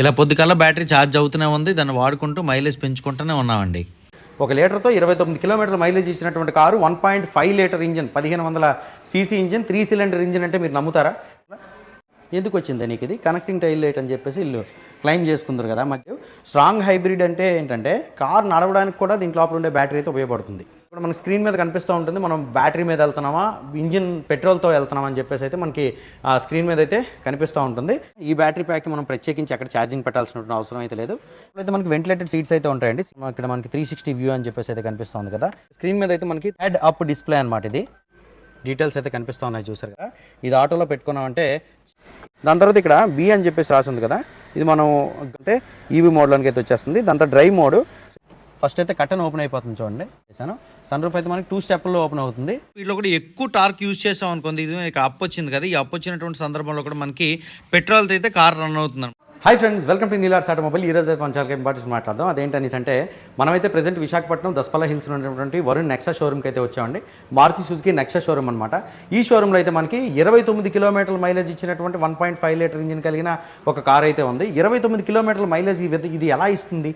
ఇలా పొద్దుకల్లా battery charge అవుతూనే ఉంది దాన్ని వాడుకుంటూ మైలేజ్ పెంచుకుంటూనే ఉన్నామండి. ఒక లీటర్తో ఇరవై తొమ్మిది కిలోమీటర్ల మైలేజ్ ఇచ్చినటువంటి car one point five litre engine పదిహేను వందల CC engine three cylinder engine అంటే మీరు నమ్ముతారా? ఎందుకు వచ్చింది నీకు ఇది? కనెక్టింగ్ టైల్ లైట్ అని చెప్పేసి వీళ్ళు క్లైమ్ చేసుకుందరు కదా. మధ్య స్ట్రాంగ్ హైబ్రిడ్ అంటే ఏంటంటే కార్ నడవడానికి కూడా దీంట్లో లోపల ఉండే బ్యాటరీ అయితే ఉపయోగపడుతుంది. ఇప్పుడు మన స్క్రీన్ మీద కనిపిస్తూ ఉంటుంది. మనం బ్యాటరీ మీద వెళ్తున్నామా? ఇంజిన్ పెట్రోల్తో వెళ్తున్నామా అని చెప్పేసి అయితే మనకి స్క్రీన్ మీద అయితే కనిపిస్తూ ఉంటుంది. ఈ బ్యాటరీ ప్యాక్ మనం ప్రత్యేకించి అక్కడ ఛార్జింగ్ పెట్టాల్సిన అవసరం అయితే లేదు. అయితే మనకి వెంటిలేటెడ్ సీట్స్ అయితే ఉంటాయండి. ఇక్కడ మనకి త్రీ సిక్స్టీ వ్యూ అని చెప్పేసి అయితే కనిపిస్తుంది కదా. స్క్రీన్ మీద అయితే మనకి హెడ్ అప్ డిస్ప్లే అనమాట ఇది. డీటెయిల్స్ అయితే కనిపిస్తూ ఉన్నాయి చూసారు కదా. ఇది ఆటోలో పెట్టుకున్నామంటే దాని తర్వాత ఇక్కడ బి అని చెప్పేసి రాసి ఉంది కదా. ఇది మనం అంటే ఈవీ మోడ్లోనికి అయితే వచ్చేస్తుంది. దాని తర్వాత డ్రైవ్ మోడ్ ఫస్ట్ అయితే కట్టన్ ఓపెన్ అయిపోతుంది చూడండి. చేశాను. సన్ రూఫ్ అయితే మనకి టూ స్టెప్లో ఓపెన్ అవుతుంది. వీటిలో కూడా ఎక్కువ టార్క్ యూజ్ చేసాం అనుకుంది ఇది ఇక్కడ అప్ వచ్చింది కదా. ఈ అప్ వచ్చినటువంటి సందర్భంలో కూడా మనకి పెట్రోల్తో అయితే కార్ రన్ అవుతుంది హాయ్ ఫ్రెండ్స్ వెల్కమ్ టు నీలార్ సాట మొబైల్ ఈ రోజు అయితే మన చాలా ఇంపార్టెన్స్ మాట్లాడదాం. అదేంటనేసి అంటే మనమైతే ప్రెసెంట్ విశాఖపట్నం దస్పల్ల హిల్స్ ఉన్నటువంటి వరుణ్ నెక్సా షోరూమ్కి అయితే వచ్చామండి. మారుతి సుజుకి నెక్సా షోరూమ్ అనమాట ఈ షోరూంలో అయితే మనకి ఇరవై తొమ్మిది కిలోమీటర్ల మైలేజ్ ఇచ్చినటువంటి one point five litre engine కలిగిన ఒక కార్ అయితే ఉంది. ఇరవై తొమ్మిది కిలోమీటర్ల మైలేజ్ ఇది ఎలా ఇస్తుంది?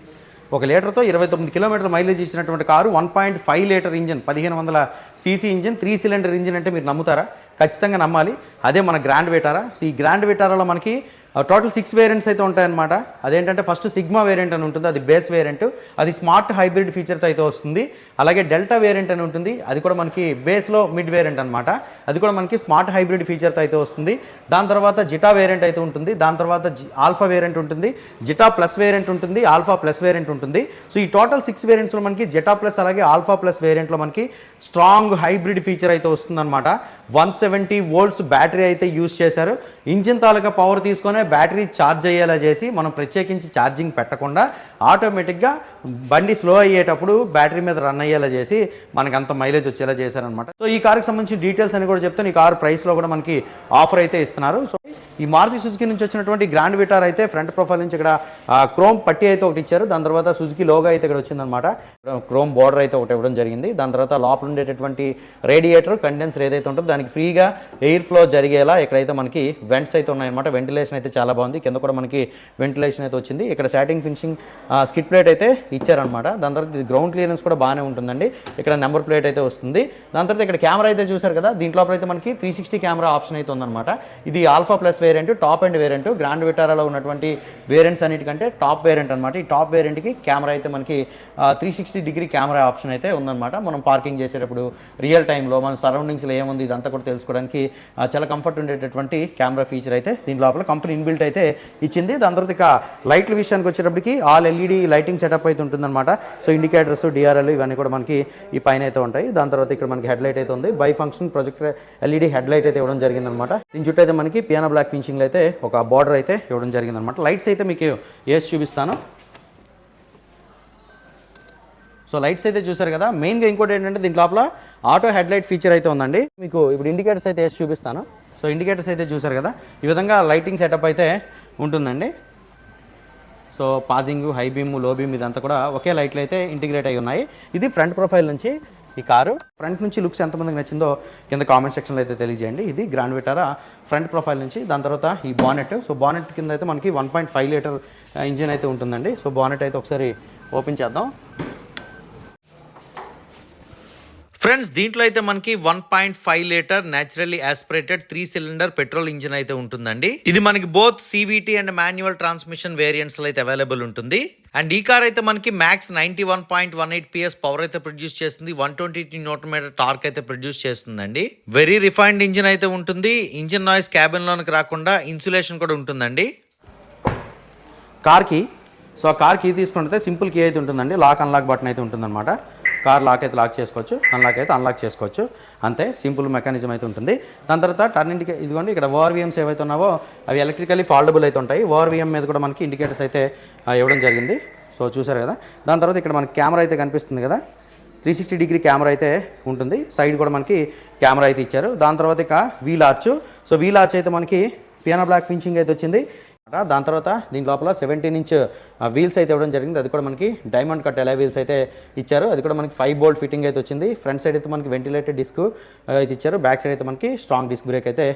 ఒక లీటర్తో ఇరవై తొమ్మిది కిలోమీటర్ల మైలేజ్ ఇచ్చినటువంటి car one point five litre engine పదిహేను వందల CC engine three cylinder engine అంటే మీరు నమ్ముతారా? ఖచ్చితంగా నమ్మాలి. అదే మన గ్రాండ్ వేటారా? సో ఈ గ్రాండ్ వేటారాలో మనకి టోటల్ సిక్స్ వేరియంట్స్ అయితే ఉంటాయన్నమాట. అదేంటంటే ఫస్ట్ సిగ్మా వేరియంట్ అని ఉంటుంది అది బేస్ వేరియంట్ అది స్మార్ట్ హైబ్రిడ్ ఫీచర్తో అయితే వస్తుంది. అలాగే డెల్టా వేరియంట్ అని ఉంటుంది అది కూడా మనకి బేస్లో మిడ్ వేరియంట్ అనమాట అది కూడా మనకి స్మార్ట్ హైబ్రిడ్ ఫీచర్తో అయితే వస్తుంది. దాని తర్వాత జిటా వేరియంట్ అయితే ఉంటుంది దాని తర్వాత జి- ఆల్ఫా వేరియంట్ ఉంటుంది జిటా ప్లస్ వేరియంట్ ఉంటుంది ఆల్ఫా ప్లస్ వేరియంట్ ఉంటుంది. సో ఈ టోటల్ సిక్స్ వేరియంట్స్లో మనకి జెటా ప్లస్ అలాగే ఆల్ఫా ప్లస్ వేరియంట్లో మనకి స్ట్రాంగ్ హైబ్రిడ్ ఫీచర్ అయితే వస్తుందన్నమాట. వన్ సెవెంటీ వోల్ట్స్ బ్యాటరీ అయితే యూజ్ చేశారు. ఇంజిన్ తాలూకా పవర్ తీసుకొని బ్యాటరీ ఛార్జ్ అయ్యేలా చేసి మనం ప్రత్యేకించి ఛార్జింగ్ పెట్టకుండా ఆటోమేటిక్గా బండి స్లో అయ్యేటప్పుడు బ్యాటరీ మీద రన్ అయ్యేలా చేసి మనకి అంత మైలేజ్ వచ్చేలా చేశారనమాట సో ఈ కార్కి సంబంధించిన డీటెయిల్స్ అని కూడా చెప్తాను. ఈ కార్ ప్రైస్లో కూడా మనకి ఆఫర్ అయితే ఇస్తున్నారు. సో ఈ మారుతి సుజుకి నుంచి వచ్చినటువంటి గ్రాండ్ విటార్ అయితే ఫ్రంట్ ప్రొఫైల్ నుంచి ఇక్కడ క్రోమ్ పట్టి అయితే ఒకటి ఇచ్చారు. దాని తర్వాత సుజుకి లోగా అయితే ఇక్కడ వచ్చిందనమాట క్రోమ్ బార్డర్ అయితే ఒకటి ఇవ్వడం జరిగింది. దాని తర్వాత లోపల ఉండేటటువంటి రేడియేటర్ కండెన్సర్ ఏదైతే ఉంటుందో దానికి ఫ్రీగా ఎయిర్ ఫ్లో జరిగేలా ఇక్కడైతే మనకి వెంట్స్ అయితే ఉన్నాయన్నమాట. వెంటిలేషన్ అయితే చాలా బాగుంది. కింద కూడా మనకి వెంటిలేషన్ అయితే వచ్చింది. ఇక్కడ సాటింగ్ ఫినిషింగ్ స్కిట్ ప్లేట్ అయితే ఇచ్చారనమాట దాని తర్వాత ఇది గ్రౌండ్ క్లియరెన్స్ కూడా బాగానే ఉంటుందండి. ఇక్కడ నెంబర్ ప్లేట్ అయితే వస్తుంది. దాని తర్వాత ఇక్కడ కెమెరా అయితే చూసారు కదా దీంట్లో అయితే మనకి త్రీ సిక్స్టీ కెమెరా ఆప్షన్ అయితే ఉందన్నమాట. ఇది alpha plus variant top and variant grand విటారాలో ఉన్నటువంటి వేరియంట్స్ అన్నిటికంటే టాప్ వేరియంట్ అనమాట ఈ టాప్ వేరియంట్కి కెమెరా అయితే మనకి three sixty degree camera option అయితే ఉందన్నమాట. మనం పార్కింగ్ చేసేటప్పుడు రియల్ టైంలో మన సరౌండింగ్స్లో ఏముంది ఇదంతా కూడా తెలుసుకోవడానికి చాలా కంఫర్ట్ ఉండేటటువంటి కెమెరా ఫీచర్ అయితే దీని లోపల. కంపెనీ ఇన్బిల్ట్ అయితే ఇచ్చింది. దాని తర్వాత ఇక లైట్ల విషయానికి వచ్చేటప్పటికి ఆల్ ఎల్ఈడి లైటింగ్ సెటప్ అయితే ఉంటుందన్నమాట. సో ఇండికేటర్స్ డిఆర్ఎల్ ఇవన్నీ కూడా మనకి ఈ పైన అయితే ఉంటాయి. దాని తర్వాత ఇక్కడ మనకి హెడ్ లైట్ అయితే ఉంది. Bi function projector LED head light అయితే ఇవ్వడం జరిగిందనమాట దీని చుట్టూ అయితే మనకి పియానో బ్లాక్ ఫినిషింగ్లో అయితే ఒక బార్డర్ అయితే ఇవ్వడం జరిగిందనమాట లైట్స్ అయితే మీకు వేసి చూపిస్తాను. సో లైట్స్ అయితే చూసారు కదా. మెయిన్గా ఇంకోటి ఏంటంటే దీని లోపల ఆటో హెడ్ లైట్ ఫీచర్ అయితే ఉందండి. మీకు ఇప్పుడు ఇండికేటర్స్ అయితే వేసి చూపిస్తాను. సో ఇండికేటర్స్ అయితే చూసారు కదా? ఈ విధంగా లైటింగ్ సెటప్ అయితే ఉంటుందండి. సో పాజింగ్ హై బీమ్లో బీమ్ ఇదంతా కూడా ఒకే లైట్లు అయితే ఇంటిగ్రేట్ అయి ఉన్నాయి. ఇది ఫ్రంట్ ప్రొఫైల్ నుంచి ఈ కారు. ఫ్రంట్ నుంచి లుక్స్ ఎంతమందికి నచ్చిందో కింద కామెంట్ సెక్షన్లో అయితే తెలియజేయండి. ఇది గ్రాండ్ విటారా ఫ్రంట్ ప్రొఫైల్ నుంచి దాని తర్వాత ఈ బానెట్. సో బానెట్ కింద అయితే మనకి one point five litre engine అయితే ఉంటుందండి. సో బానెట్ అయితే ఒకసారి ఓపెన్ చేద్దాం. ఫ్రెండ్స్ దీంట్లో అయితే మనకి one point five litre naturally aspirated three cylinder petrol engine అయితే ఉంటుందండి. ఇది మనకి both CVT and manual transmission వేరియంట్స్లో అయితే అవైలబుల్ ఉంటుంది. అండ్ ఈ కార్ అయితే మనకి max ninety one point one eight PS power అయితే ప్రొడ్యూస్ చేస్తుంది. One twenty newton metre torque అయితే ప్రొడ్యూస్ చేస్తుందండి. వెరీ రిఫైన్డ్ ఇంజిన్ అయితే ఉంటుంది. ఇంజిన్ నాయిస్ క్యాబిన్ లోనికి రాకుండా ఇన్సులేషన్ కూడా ఉంటుందండి. కార్కి సో ఆ కార్ కీ తీసుకుంటే సింపుల్ కీ అయితే ఉంటుందండి. లాక్ అన్లాక్ బటన్ అయితే ఉంటుందన్నమాట. కార్ లాక్ అయితే లాక్ చేసుకోవచ్చు అన్లాక్ అయితే అన్లాక్ చేసుకోవచ్చు. అంతే సింపుల్ మెకానిజం అయితే ఉంటుంది. దాని తర్వాత టర్న్ ఇండికే ఇదిగోండి ఇక్కడ ఓఆర్వీఎంస్ ఏవైతే ఉన్నావో అవి ఎలక్ట్రికల్లీ ఫాల్డబుల్ అయితే ఉంటాయి. ఓఆర్వీఎం మీద కూడా మనకి ఇండికేటర్స్ అయితే ఇవ్వడం జరిగింది. సో చూసారు కదా? దాని తర్వాత ఇక్కడ మనకి కెమెరా అయితే కనిపిస్తుంది కదా? త్రీ సిక్స్టీ డిగ్రీ కెమెరా అయితే ఉంటుంది. సైడ్ కూడా మనకి కెమెరా అయితే ఇచ్చారు. దాని తర్వాత ఇక wheel arch so wheel arch అయితే మనకి పియానో బ్లాక్ ఫినిషింగ్ అయితే వచ్చింది. దాని తర్వాత దీని లోపల సెవెంటీన్ ఇంచ్ వీల్స్ అయితే ఇవ్వడం జరిగింది. అది కూడా మనకి డైమండ్ కట్ ఎలా వీల్స్ అయితే ఇచ్చారు. అది కూడా మనకి ఫైవ్ బోల్ట్ ఫిట్టింగ్ అయితే వచ్చింది. ఫ్రంట్ సైడ్ అయితే మనకి వెంటిలేటెడ్ డిస్క్ అయితే ఇచ్చారు. బ్యాక్ సైడ్ అయితే మనకి స్ట్రాంగ్ డిస్క్ బ్రేక్ అయితే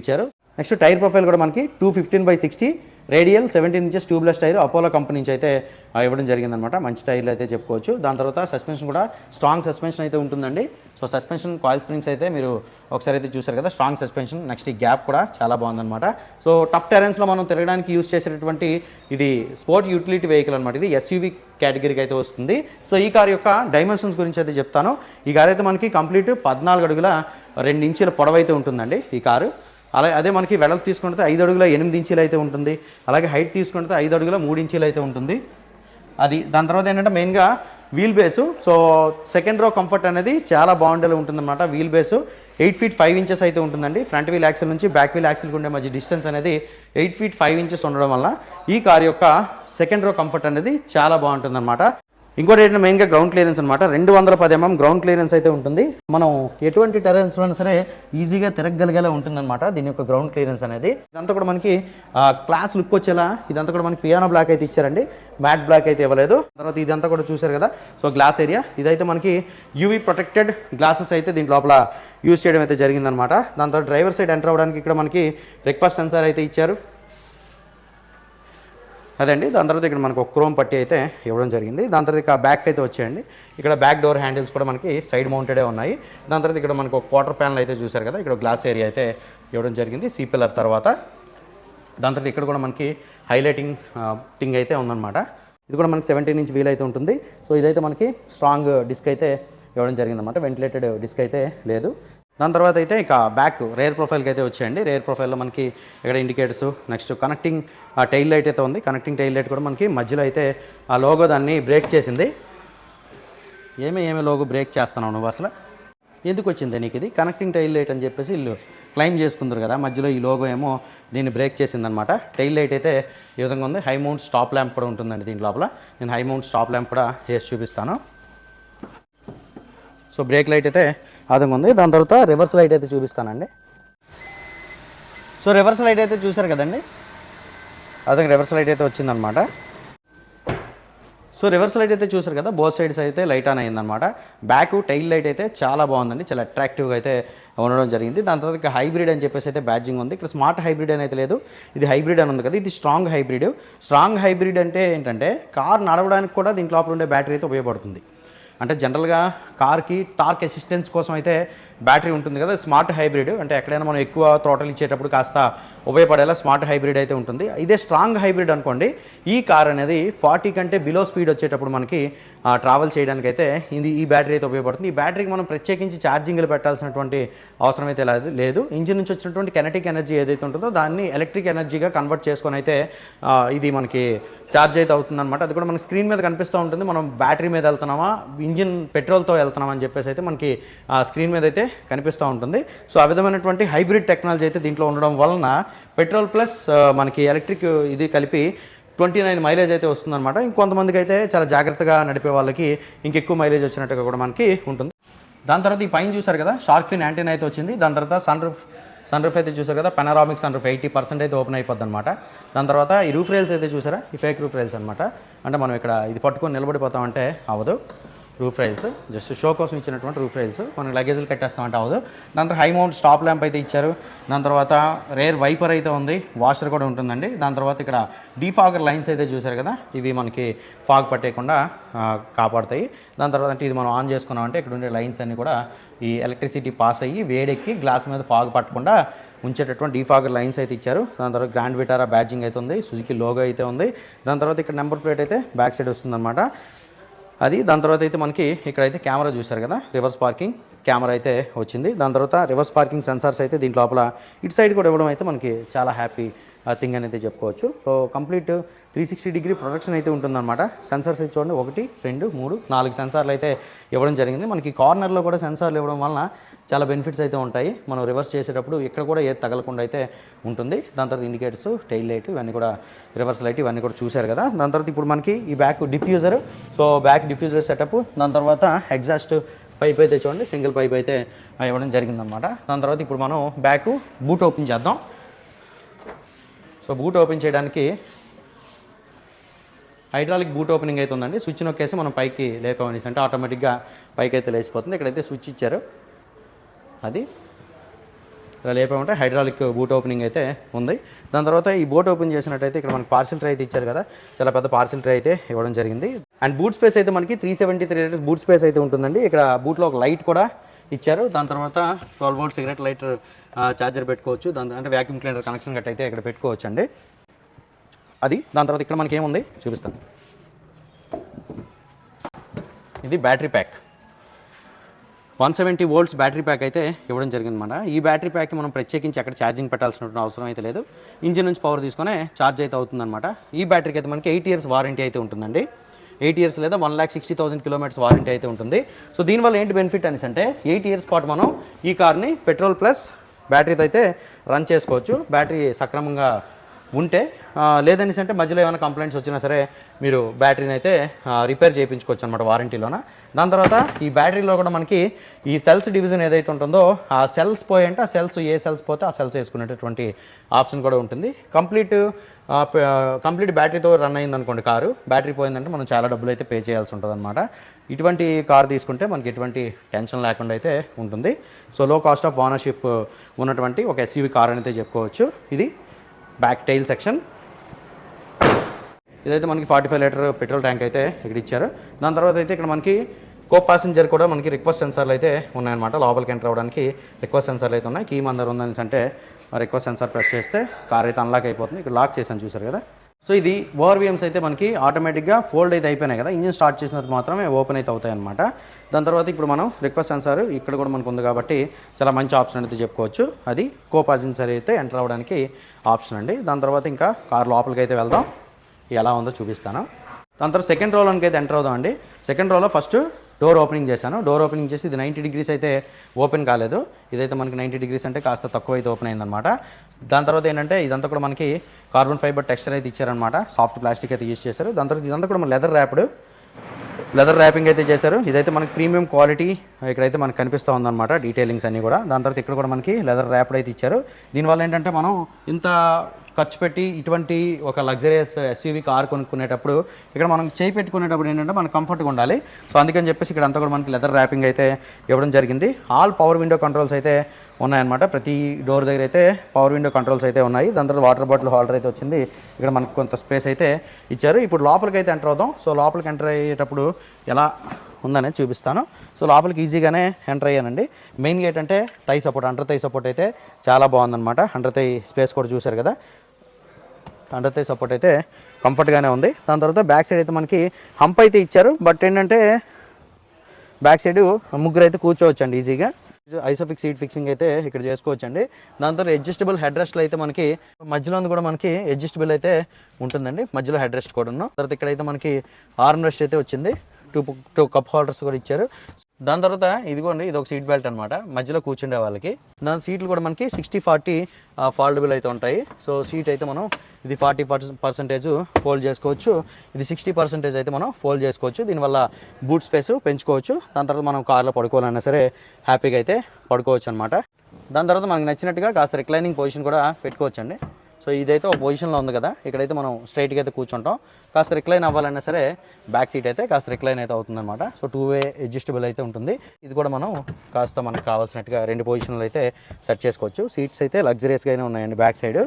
ఇచ్చారు. నెక్స్ట్ టైర్ ప్రొఫైల్ కూడా మనకి two fifteen by sixty radial seventeen inches tubeless tyre Apollo company నుంచి అయితే ఇవ్వడం జరిగిందనమాట మంచి టైర్లు అయితే చెప్పుకోవచ్చు. దాని తర్వాత సస్పెన్షన్ కూడా స్ట్రాంగ్ సస్పెన్షన్ అయితే ఉంటుందండి. సో సస్పెన్షన్ కాయిల్ స్ప్రింగ్స్ అయితే మీరు ఒకసారి అయితే చూసారు కదా స్ట్రాంగ్ సస్పెన్షన్. నెక్స్ట్ ఈ గ్యాప్ కూడా చాలా బాగుందన్నమాట. సో టఫ్ టెరెన్స్లో మనం తిరగడానికి యూస్ చేసేటటువంటి ఇది స్పోర్ట్ యూటిలిటీ వెహికల్ అనమాట ఇది ఎస్యూవి కేటగిరీకి అయితే వస్తుంది. సో ఈ కార్ యొక్క డైమెన్షన్స్ గురించి అయితే చెప్తాను. ఈ కార్ అయితే మనకి కంప్లీట్ పద్నాలుగు అడుగుల రెండు ఇంచుల పొడవైతే ఉంటుందండి ఈ కారు. అలాగే అదే మనకి వెడల్పు తీసుకుంటే ఐదు అడుగుల ఎనిమిది ఇంచీలు అయితే ఉంటుంది. అలాగే హైట్ తీసుకుంటే ఐదు అడుగుల మూడు ఇంచీలు అయితే ఉంటుంది. అది దాని తర్వాత ఏంటంటే మెయిన్గా wheel base. So second row comfort అనేది చాలా బాగుండేలా ఉంటుందన్నమాట. Wheel base eight feet five inches అయితే ఉంటుందండి. ఫ్రంట్ వీల్ యాక్సిల్ నుంచి బ్యాక్ వీల్ యాక్సిల్కి ఉండే మధ్య డిస్టెన్స్ అనేది ఎయిట్ ఫీట్ ఫైవ్ ఇంచెస్ ఉండడం వల్ల ఈ కార్ యొక్క సెకండ్ రో కంఫర్ట్ అనేది చాలా బాగుంటుందన్నమాట. ఇంకోటి ఏంటంటే మెయిన్గా గ్రౌండ్ క్లియరెన్స్ అనమాట రెండు వందల పది ఎంఎం గ్రౌండ్ క్లియరెన్స్ అయితే ఉంటుంది. మనం ఎటువంటి టెరెన్స్లో సరే ఈజీగా తిరగగలిగేలా ఉంటుందన్నమాట దీని యొక్క గ్రౌండ్ క్లియరెన్స్ అనేది. ఇదంతా కూడా మనకి క్లాస్ లుక్ వచ్చేలా ఇదంతా కూడా మనకి పియానో బ్లాక్ అయితే ఇచ్చారండి. మ్యాట్ బ్లాక్ అయితే ఇవ్వలేదు. తర్వాత ఇదంతా కూడా చూశారు కదా. సో గ్లాస్ ఏరియా ఇదైతే మనకి యూవీ ప్రొటెక్టెడ్ గ్లాసెస్ అయితే దీని లోపల యూజ్ చేయడం అయితే జరిగిందనమాట దాని తర్వాత డ్రైవర్ సైడ్ ఎంటర్ అవ్వడానికి ఇక్కడ మనకి బ్రేక్ఫాస్ట్ సెన్సార్ అయితే ఇచ్చారు. అదండి. దాని తర్వాత ఇక్కడ మనకు ఒక క్రోమ్ పట్టి అయితే ఇవ్వడం జరిగింది. దాని తర్వాత ఇక బ్యాక్ అయితే వచ్చేయండి. ఇక్కడ బ్యాక్ డోర్ హ్యాండిల్స్ కూడా మనకి సైడ్ మౌంటెడే ఉన్నాయి. దాని తర్వాత ఇక్కడ మనకు క్వార్టర్ ప్యానల్ అయితే చూశారు కదా. ఇక్కడ గ్లాస్ ఏరియా అయితే ఇవ్వడం జరిగింది సీ పిల్లర్ తర్వాత. దాని తర్వాత ఇక్కడ కూడా మనకి హైలైటింగ్ థింగ్ అయితే ఉందన్నమాట. ఇది కూడా మనకి సెవెంటీన్ ఇంచ్ వీల్ అయితే ఉంటుంది. సో ఇదైతే మనకి స్ట్రాంగ్ డిస్క్ అయితే ఇవ్వడం జరిగిందన్నమాట. వెంటిలేటెడ్ డిస్క్ అయితే లేదు. దాని తర్వాత అయితే ఇక బ్యాక్ రేర్ ప్రొఫైల్కి అయితే వచ్చేయండి. రేర్ ప్రొఫైల్లో మనకి ఇక్కడ ఇండికేటర్స్ నెక్స్ట్ కనెక్టింగ్ ఆ టైల్ లైట్ అయితే ఉంది. కనెక్టింగ్ టైల్ లైట్ కూడా మనకి మధ్యలో అయితే ఆ లోగో దాన్ని బ్రేక్ చేసింది. ఏమి ఏమి లోగో బ్రేక్ చేస్తున్నావు నువ్వు అసలు? ఎందుకు వచ్చింది నీకు ఇది? కనెక్టింగ్ టైల్ లైట్ అని చెప్పేసి వీళ్ళు క్లైమ్ చేసుకుందరు కదా. మధ్యలో ఈ లోగో ఏమో దీన్ని బ్రేక్ చేసిందనమాట టైల్ లైట్ అయితే ఈ విధంగా ఉంది. హై మౌంట్ స్టాప్ ల్యాంప్ కూడా ఉంటుందండి దీని లోపల. నేను హై మౌంట్ స్టాప్ ల్యాంప్ కూడా వేసి చూపిస్తాను. సో బ్రేక్ లైట్ అయితే ఆ ఉంది. దాని తర్వాత రివర్స్ లైట్ అయితే చూపిస్తానండి. సో రివర్స్ లైట్ అయితే చూసారు కదండి? అదే రివర్స్ లైట్ అయితే వచ్చిందనమాట. సో రివర్స్ లైట్ అయితే చూసారు కదా? బోత్ సైడ్స్ అయితే లైట్ ఆన్ అయిందనమాట. బ్యాక్ టైల్ లైట్ అయితే చాలా బాగుందండి. చాలా అట్రాక్టివ్గా అయితే ఉండడం జరిగింది. దాని తర్వాత హైబ్రిడ్ అని చెప్పేసి అయితే బ్యాడ్జింగ్ ఉంది. ఇక్కడ స్మార్ట్ హైబ్రిడ్ అని అయితే లేదు. ఇది హైబ్రిడ్ అని ఉంది కదా? ఇది స్ట్రాంగ్ హైబ్రిడ్ స్ట్రాంగ్ హైబ్రిడ్ అంటే ఏంటంటే కార్ నడవడానికి కూడా దీంట్లో ఉండే బ్యాటరీ అయితే ఉపయోగపడుతుంది. అంటే జనరల్గా కార్కి టార్క్ అసిస్టెన్స్ కోసం అయితే బ్యాటరీ ఉంటుంది కదా స్మార్ట్ హైబ్రిడ్. అంటే ఎక్కడైనా మనం ఎక్కువ త్రోటల్ ఇచ్చేటప్పుడు కాస్త ఉపయోగపడేలా స్మార్ట్ హైబ్రిడ్ అయితే ఉంటుంది. ఇదే స్ట్రాంగ్ హైబ్రిడ్ అనుకోండి. ఈ కార్ అనేది ఫార్టీ కంటే బిలో స్పీడ్ వచ్చేటప్పుడు మనకి ట్రావెల్ చేయడానికి అయితే ఇది ఈ బ్యాటరీ అయితే ఉపయోగపడుతుంది. ఈ బ్యాటరీకి మనం ప్రత్యేకించి ఛార్జింగ్లు పెట్టాల్సినటువంటి అవసరం అయితే లేదు లేదు. ఇంజిన్ నుంచి వచ్చినటువంటి కెనటిక్ ఎనర్జీ ఏదైతే ఉంటుందో దాన్ని ఎలక్ట్రిక్ ఎనర్జీగా కన్వర్ట్ చేసుకొని అయితే ఇది మనకి ఛార్జ్ అయితే అవుతుందన్నమాట. అది కూడా మన స్క్రీన్ మీద కనిపిస్తూ ఉంటుంది. మనం బ్యాటరీ మీద వెళ్తున్నామా ఇంజిన్ పెట్రోల్తో వెళ్తున్నామా అని చెప్పేసి అయితే మనకి స్క్రీన్ మీద అయితే కనిపిస్తూ ఉంటుంది. సో ఆ విధమైనటువంటి హైబ్రిడ్ టెక్నాలజీ అయితే దీంట్లో ఉండడం వలన పెట్రోల్ ప్లస్ మనకి ఎలక్ట్రిక్ ఇది కలిపి ట్వంటీ నైన్ మైలేజ్ అయితే వస్తుందన్నమాట. ఇంకొంతమందికి అయితే చాలా జాగ్రత్తగా నడిపే వాళ్ళకి ఇంకెక్కువ మైలేజ్ వచ్చినట్టుగా కూడా మనకి ఉంటుంది. దాని తర్వాత ఈ పైన చూసారు కదా షార్క్ ఫిన్ యాంటీనా అయితే వచ్చింది. దాని తర్వాత సన్ రూఫ్ సన్ రూఫ్ అయితే చూసారు కదా panoramic sun roof eighty percent అయితే ఓపెన్ అయిపోద్ది అనమాట దాని తర్వాత ఈ రూఫ్ రైల్స్ అయితే చూసారా ఈ ఫేక్ రూఫ్ రైల్స్ అనమాట అంటే మనం ఇక్కడ ఇది పట్టుకొని నిలబడిపోతామంటే అవ్వదు. Roof rails. జస్ట్ షో కోసం ఇచ్చినటువంటి రూఫ్ రైల్స్. మనం లగేజ్లు కట్టేస్తామంటే అవ్వదు. దాని తర్వాత హై మౌంట్ స్టాప్ ల్యాంప్ అయితే ఇచ్చారు. దాని తర్వాత రేర్ వైపర్ అయితే ఉంది. వాషర్ కూడా ఉంటుందండి. దాని తర్వాత ఇక్కడ డీఫాగర్ లైన్స్ అయితే చూసారు కదా? ఇవి మనకి ఫాగ్ పట్టేయకుండా కాపాడతాయి కాపాడుతాయి. దాని తర్వాత అంటే ఇది మనం ఆన్ చేసుకున్నామంటే ఇక్కడ ఉండే లైన్స్ అన్నీ కూడా ఈ ఎలక్ట్రిసిటీ పాస్ అయ్యి వేడెక్కి గ్లాస్ మీద ఫాగ్ పట్టకుండా ఉంచేటటువంటి డీఫాగర్ లైన్స్ అయితే ఇచ్చారు. దాని తర్వాత గ్రాండ్ విటారా బ్యాడ్జింగ్ అయితే ఉంది. సుజుకి లోగో అయితే ఉంది. దాని తర్వాత ఇక్కడ నెంబర్ ప్లేట్ అయితే బ్యాక్ సైడ్ వస్తుందన్నమాట. అది దాని తర్వాత అయితే మనకి ఇక్కడైతే కెమెరా చూశారు కదా రివర్స్ పార్కింగ్ కెమెరా అయితే వచ్చింది. దాని తర్వాత రివర్స్ పార్కింగ్ సెన్సార్స్ అయితే దీంట్ లోపల ఇటు సైడ్ కూడా ఇవ్వడం అయితే మనకి చాలా హ్యాపీ థింగ్ అని అయితే చెప్పుకోవచ్చు. So complete three sixty degree production అయితే ఉంటుందన్నమాట. సెన్సార్స్ అయితే చూడండి ఒకటి రెండు మూడు నాలుగు సెన్సార్లు అయితే ఇవ్వడం జరిగింది. మనకి కార్నర్లో కూడా సెన్సార్లు ఇవ్వడం వలన చాలా బెనిఫిట్స్ అయితే ఉంటాయి. మనం రివర్స్ చేసేటప్పుడు ఇక్కడ కూడా ఏది తగలకుండా అయితే ఉంటుంది. దాని తర్వాత ఇండికేటర్స్ టైల్ లైట్ ఇవన్నీ కూడా రివర్స్ లైట్ ఇవన్నీ కూడా చూశారు కదా. దాని తర్వాత ఇప్పుడు మనకి ఈ back diffuser. So back diffuser setup. దాని తర్వాత ఎగ్జాస్ట్ పైప్ అయితే చూడండి సింగిల్ పైప్ అయితే ఇవ్వడం జరిగిందనమాట దాని తర్వాత ఇప్పుడు మనం బ్యాక్ బూట్ ఓపెన్ చేద్దాం. సో బూట్ ఓపెన్ చేయడానికి హైడ్రాలిక్ బూట్ ఓపెనింగ్ అయితే ఉందండి. స్విచ్ నొక్కేసి మనం పైకి లేపామనేసి అంటే ఆటోమేటిక్గా పైకి అయితే లేచిపోతుంది. ఇక్కడైతే స్విచ్ ఇచ్చారు. అది ఇలా లేపామంటే హైడ్రాలిక్ బూట్ ఓపెనింగ్ అయితే ఉంది. దాని తర్వాత ఈ బోట్ ఓపెన్ చేసినట్టయితే ఇక్కడ మనకి పార్సిల్ ట్రే అయితే ఇచ్చారు కదా. చాలా పెద్ద పార్సిల్ ట్రే అయితే ఇవ్వడం జరిగింది. అండ్ బూట్ స్పేస్ అయితే మనకి three seventy three litres boot space అయితే ఉంటుందండి. ఇక్కడ బూట్లో ఒక లైట్ కూడా ఇచ్చారు. దాని తర్వాత twelve volt cigarette lighter charger పెట్టుకోవచ్చు. దాని అంటే వ్యాక్యూమ్ క్లీనర్ కనెక్షన్ గట్ట అయితే ఇక్కడ పెట్టుకోవచ్చు అండి అది దాని తర్వాత ఇక్కడ మనకి ఏముంది? చూపిస్తాను. ఇది battery pack. One seventy volts battery pack అయితే ఇవ్వడం జరిగిందన్నమాట ఈ బ్యాటరీ ప్యాక్ మనం ప్రత్యేకించి అక్కడ ఛార్జింగ్ పెట్టాల్సిన అవసరం అయితే లేదు. ఇంజిన్ నుంచి పవర్ తీసుకునే ఛార్జ్ అయితే అవుతుందన్నమాట ఈ బ్యాటరీకి అయితే మనకి ఎయిట్ ఇయర్స్ వారంటీ అయితే ఉంటుందండి. ఎయిట్ ఇయర్స్ లేదా one lakh sixty thousand kilometres warranty అయితే ఉంటుంది. సో దీనివల్ల ఏంటి బెనిఫిట్ అనేసి అంటే ఎయిట్ ఇయర్స్ పాటు మనం ఈ కార్ని పెట్రోల్ ప్లస్ బ్యాటరీతో అయితే రన్ చేసుకోవచ్చు. బ్యాటరీ సక్రమంగా ఉంటే లేదనేసి అంటే మధ్యలో ఏమైనా కంప్లైంట్స్ వచ్చినా సరే మీరు బ్యాటరీని అయితే రిపేర్ చేయించుకోవచ్చు అనమాట వారంటీలోన దాని తర్వాత ఈ బ్యాటరీలో కూడా మనకి ఈ సెల్స్ డివిజన్ ఏదైతే ఉంటుందో ఆ సెల్స్ పోయంటే ఆ సెల్స్ ఏ సెల్స్ పోతే ఆ సెల్స్ వేసుకునేటటువంటి ఆప్షన్ కూడా ఉంటుంది. కంప్లీట్ కంప్లీట్ బ్యాటరీతో రన్ అయింది అనుకోండి కారు బ్యాటరీ పోయిందంటే మనం చాలా డబ్బులు అయితే పే చేయాల్సి ఉంటుంది అనమాట ఇటువంటి కార్ తీసుకుంటే మనకి ఎటువంటి టెన్షన్ లేకుండా అయితే ఉంటుంది. సో లో కాస్ట్ ఆఫ్ ఓనర్షిప్ ఉన్నటువంటి ఒక ఎస్యూవి కార్ అని అయితే చెప్పుకోవచ్చు. ఇది బ్యాక్ టైల్ సెక్షన్ ఇదైతే మనకి forty five litre petrol tank అయితే ఇక్కడ ఇచ్చారు. దాని తర్వాత అయితే ఇక్కడ మనకి కో ప్యాసింజర్ కూడా మనకి రిక్వెస్ట్ సెన్సార్లు అయితే ఉన్నాయన్నమాట. లోపలికి ఎంటర్ అవ్వడానికి రిక్వెస్ట్ సెన్సార్లు అయితే ఉన్నాయి. కీ మందరు ఉందని అంటే ఆ రిక్వెస్ట్ సెన్సార్ ప్రెస్ చేస్తే కార్ అయితే అన్లాక్ అయిపోతుంది. ఇక్కడ లాక్ చేసాను చూసారు కదా? సో ఇది ఓఆర్వీఎమ్స్ అయితే మనకి ఆటోమేటిక్గా ఫోల్డ్ అయితే అయిపోయినాయి కదా. ఇంజిన్ స్టార్ట్ చేసినది మాత్రమే ఓపెన్ అయితే అవుతాయి అనమాట దాని తర్వాత ఇప్పుడు మనం రిక్వెస్ట్ అన్సార్ ఇక్కడ కూడా మనకు ఉంది కాబట్టి చాలా మంచి ఆప్షన్ అయితే చెప్పుకోవచ్చు. అది కో ప్యాసింజర్ అయితే ఎంటర్ అవ్వడానికి ఆప్షన్ అండి. దాని తర్వాత ఇంకా కార్ లోపలికి అయితే వెళ్దాం. ఎలా ఉందో చూపిస్తాను. దాని తర్వాత సెకండ్ రోలోనికి అయితే ఎంటర్ అవుదాం అండి. సెకండ్ రోలో ఫస్ట్ డోర్ ఓపెనింగ్ చేశాను. డోర్ ఓపెనింగ్ చేసి ఇది నైంటీ డిగ్రీస్ అయితే ఓపెన్ కాలేదు. ఇదైతే మనకి నైంటీ డిగ్రీస్ అంటే కాస్త తక్కువ అయితే ఓపెన్ అయిందనమాట దాని తర్వాత ఏంటంటే ఇదంతా కూడా మనకి కార్బన్ ఫైబర్ టెక్స్చర్ అయితే ఇచ్చారనమాట సాఫ్ట్ ప్లాస్టిక్ అయితే యూస్ చేశారు. దాని తర్వాత ఇదంతా కూడా లెదర్ ర్యాప్డ్ లెదర్ ర్యాపింగ్ అయితే చేశారు. ఇదైతే మనకి ప్రీమియం క్వాలిటీ ఇక్కడైతే మనకు కనిపిస్తూ ఉందన్నమాట డీటెయిలింగ్స్ అన్నీ కూడా. దాని తర్వాత ఇక్కడ కూడా మనకి లెదర్ ర్యాప్డ్ అయితే ఇచ్చారు. దీనివల్ల ఏంటంటే మనం ఇంత ఖర్చు పెట్టి ఇటువంటి ఒక లగ్జరియస్ ఎస్యూవి కార్ కొనుక్కునేటప్పుడు ఇక్కడ మనం చేయి పెట్టుకునేటప్పుడు ఏంటంటే మనకు కంఫర్ట్గా ఉండాలి. సో అందుకని చెప్పేసి ఇక్కడ అంతా కూడా మనకి లెదర్ ర్యాపింగ్ అయితే ఇవ్వడం జరిగింది. ఆల్ పవర్ విండో కంట్రోల్స్ అయితే ఉన్నాయన్నమాట. ప్రతి డోర్ దగ్గర అయితే పవర్ విండో కంట్రోల్స్ అయితే ఉన్నాయి. దాని తర్వాత వాటర్ బాటిల్ హోల్డర్ అయితే వచ్చింది. ఇక్కడ మనకు కొంత స్పేస్ అయితే ఇచ్చారు. ఇప్పుడు లోపలికి అయితే ఎంటర్ అవుదాం. సో లోపలికి ఎంటర్ అయ్యేటప్పుడు ఎలా ఉందనే చూపిస్తాను. సో లోపలికి ఈజీగానే ఎంటర్ అయ్యానండి. మెయిన్ గేట్ అంటే thigh support under thigh support అయితే చాలా బాగుందన్నమాట. అండర్ తై స్పేస్ కూడా చూశారు కదా. అండర్తే సపోర్ట్ అయితే కంఫర్ట్గానే ఉంది. దాని తర్వాత బ్యాక్ సైడ్ అయితే మనకి హంప్ అయితే ఇచ్చారు. బట్ ఏంటంటే బ్యాక్ సైడ్ ముగ్గురు అయితే కూర్చోవచ్చు అండి ఈజీగా ఐసోఫిక్ సీట్ ఫిక్సింగ్ అయితే ఇక్కడ చేసుకోవచ్చు అండి దాని తర్వాత అడ్జస్టబుల్ హెడ్ రెస్ట్లు అయితే మనకి మధ్యలో కూడా మనకి అడ్జస్టబుల్ అయితే ఉంటుందండి. మధ్యలో హెడ్ రెస్ట్ కూడా ఉన్నాం తర్వాత ఇక్కడైతే మనకి ఆర్మ్ రెస్ట్ అయితే వచ్చింది. టూ టూ కప్ హోల్డర్స్ కూడా ఇచ్చారు. దాని తర్వాత ఇదిగోండి ఇది ఒక సీట్ బెల్ట్ అనమాట మధ్యలో కూర్చుండే వాళ్ళకి. దాని సీట్లు కూడా మనకి సిక్స్టీ ఫార్టీ ఫాల్డబుల్ అయితే ఉంటాయి. సో సీట్ అయితే మనం ఇది ఫార్టీ పర్సెంటేజ్ ఫోల్డ్ చేసుకోవచ్చు. ఇది సిక్స్టీ పర్సెంటేజ్ అయితే మనం ఫోల్డ్ చేసుకోవచ్చు. దీనివల్ల బూట్ స్పేస్ పెంచుకోవచ్చు. దాని తర్వాత మనం కార్లో పడుకోవాలన్నా సరే హ్యాపీగా అయితే పడుకోవచ్చు అనమాట దాని తర్వాత మనకు నచ్చినట్టుగా కాస్త రిక్లైనింగ్ పొజిషన్ కూడా పెట్టుకోవచ్చండి. సో ఇదైతే ఒక పొజిషన్లో ఉంది కదా. ఇక్కడైతే మనం స్ట్రైట్గా అయితే కూర్చుంటాం. కాస్త రిక్లైన్ అవ్వాలన్నా సరే బ్యాక్ సీట్ అయితే కాస్త రిక్లైన్ అయితే అవుతుందన్నమాట. సో టూ వే అడ్జస్టబుల్ అయితే ఉంటుంది. ఇది కూడా మనం కాస్త మనకు కావాల్సినట్టుగా రెండు పొజిషన్లు అయితే సెట్ చేసుకోవచ్చు. సీట్స్ అయితే లగ్జరియస్గానే ఉన్నాయండి బ్యాక్ సైడ్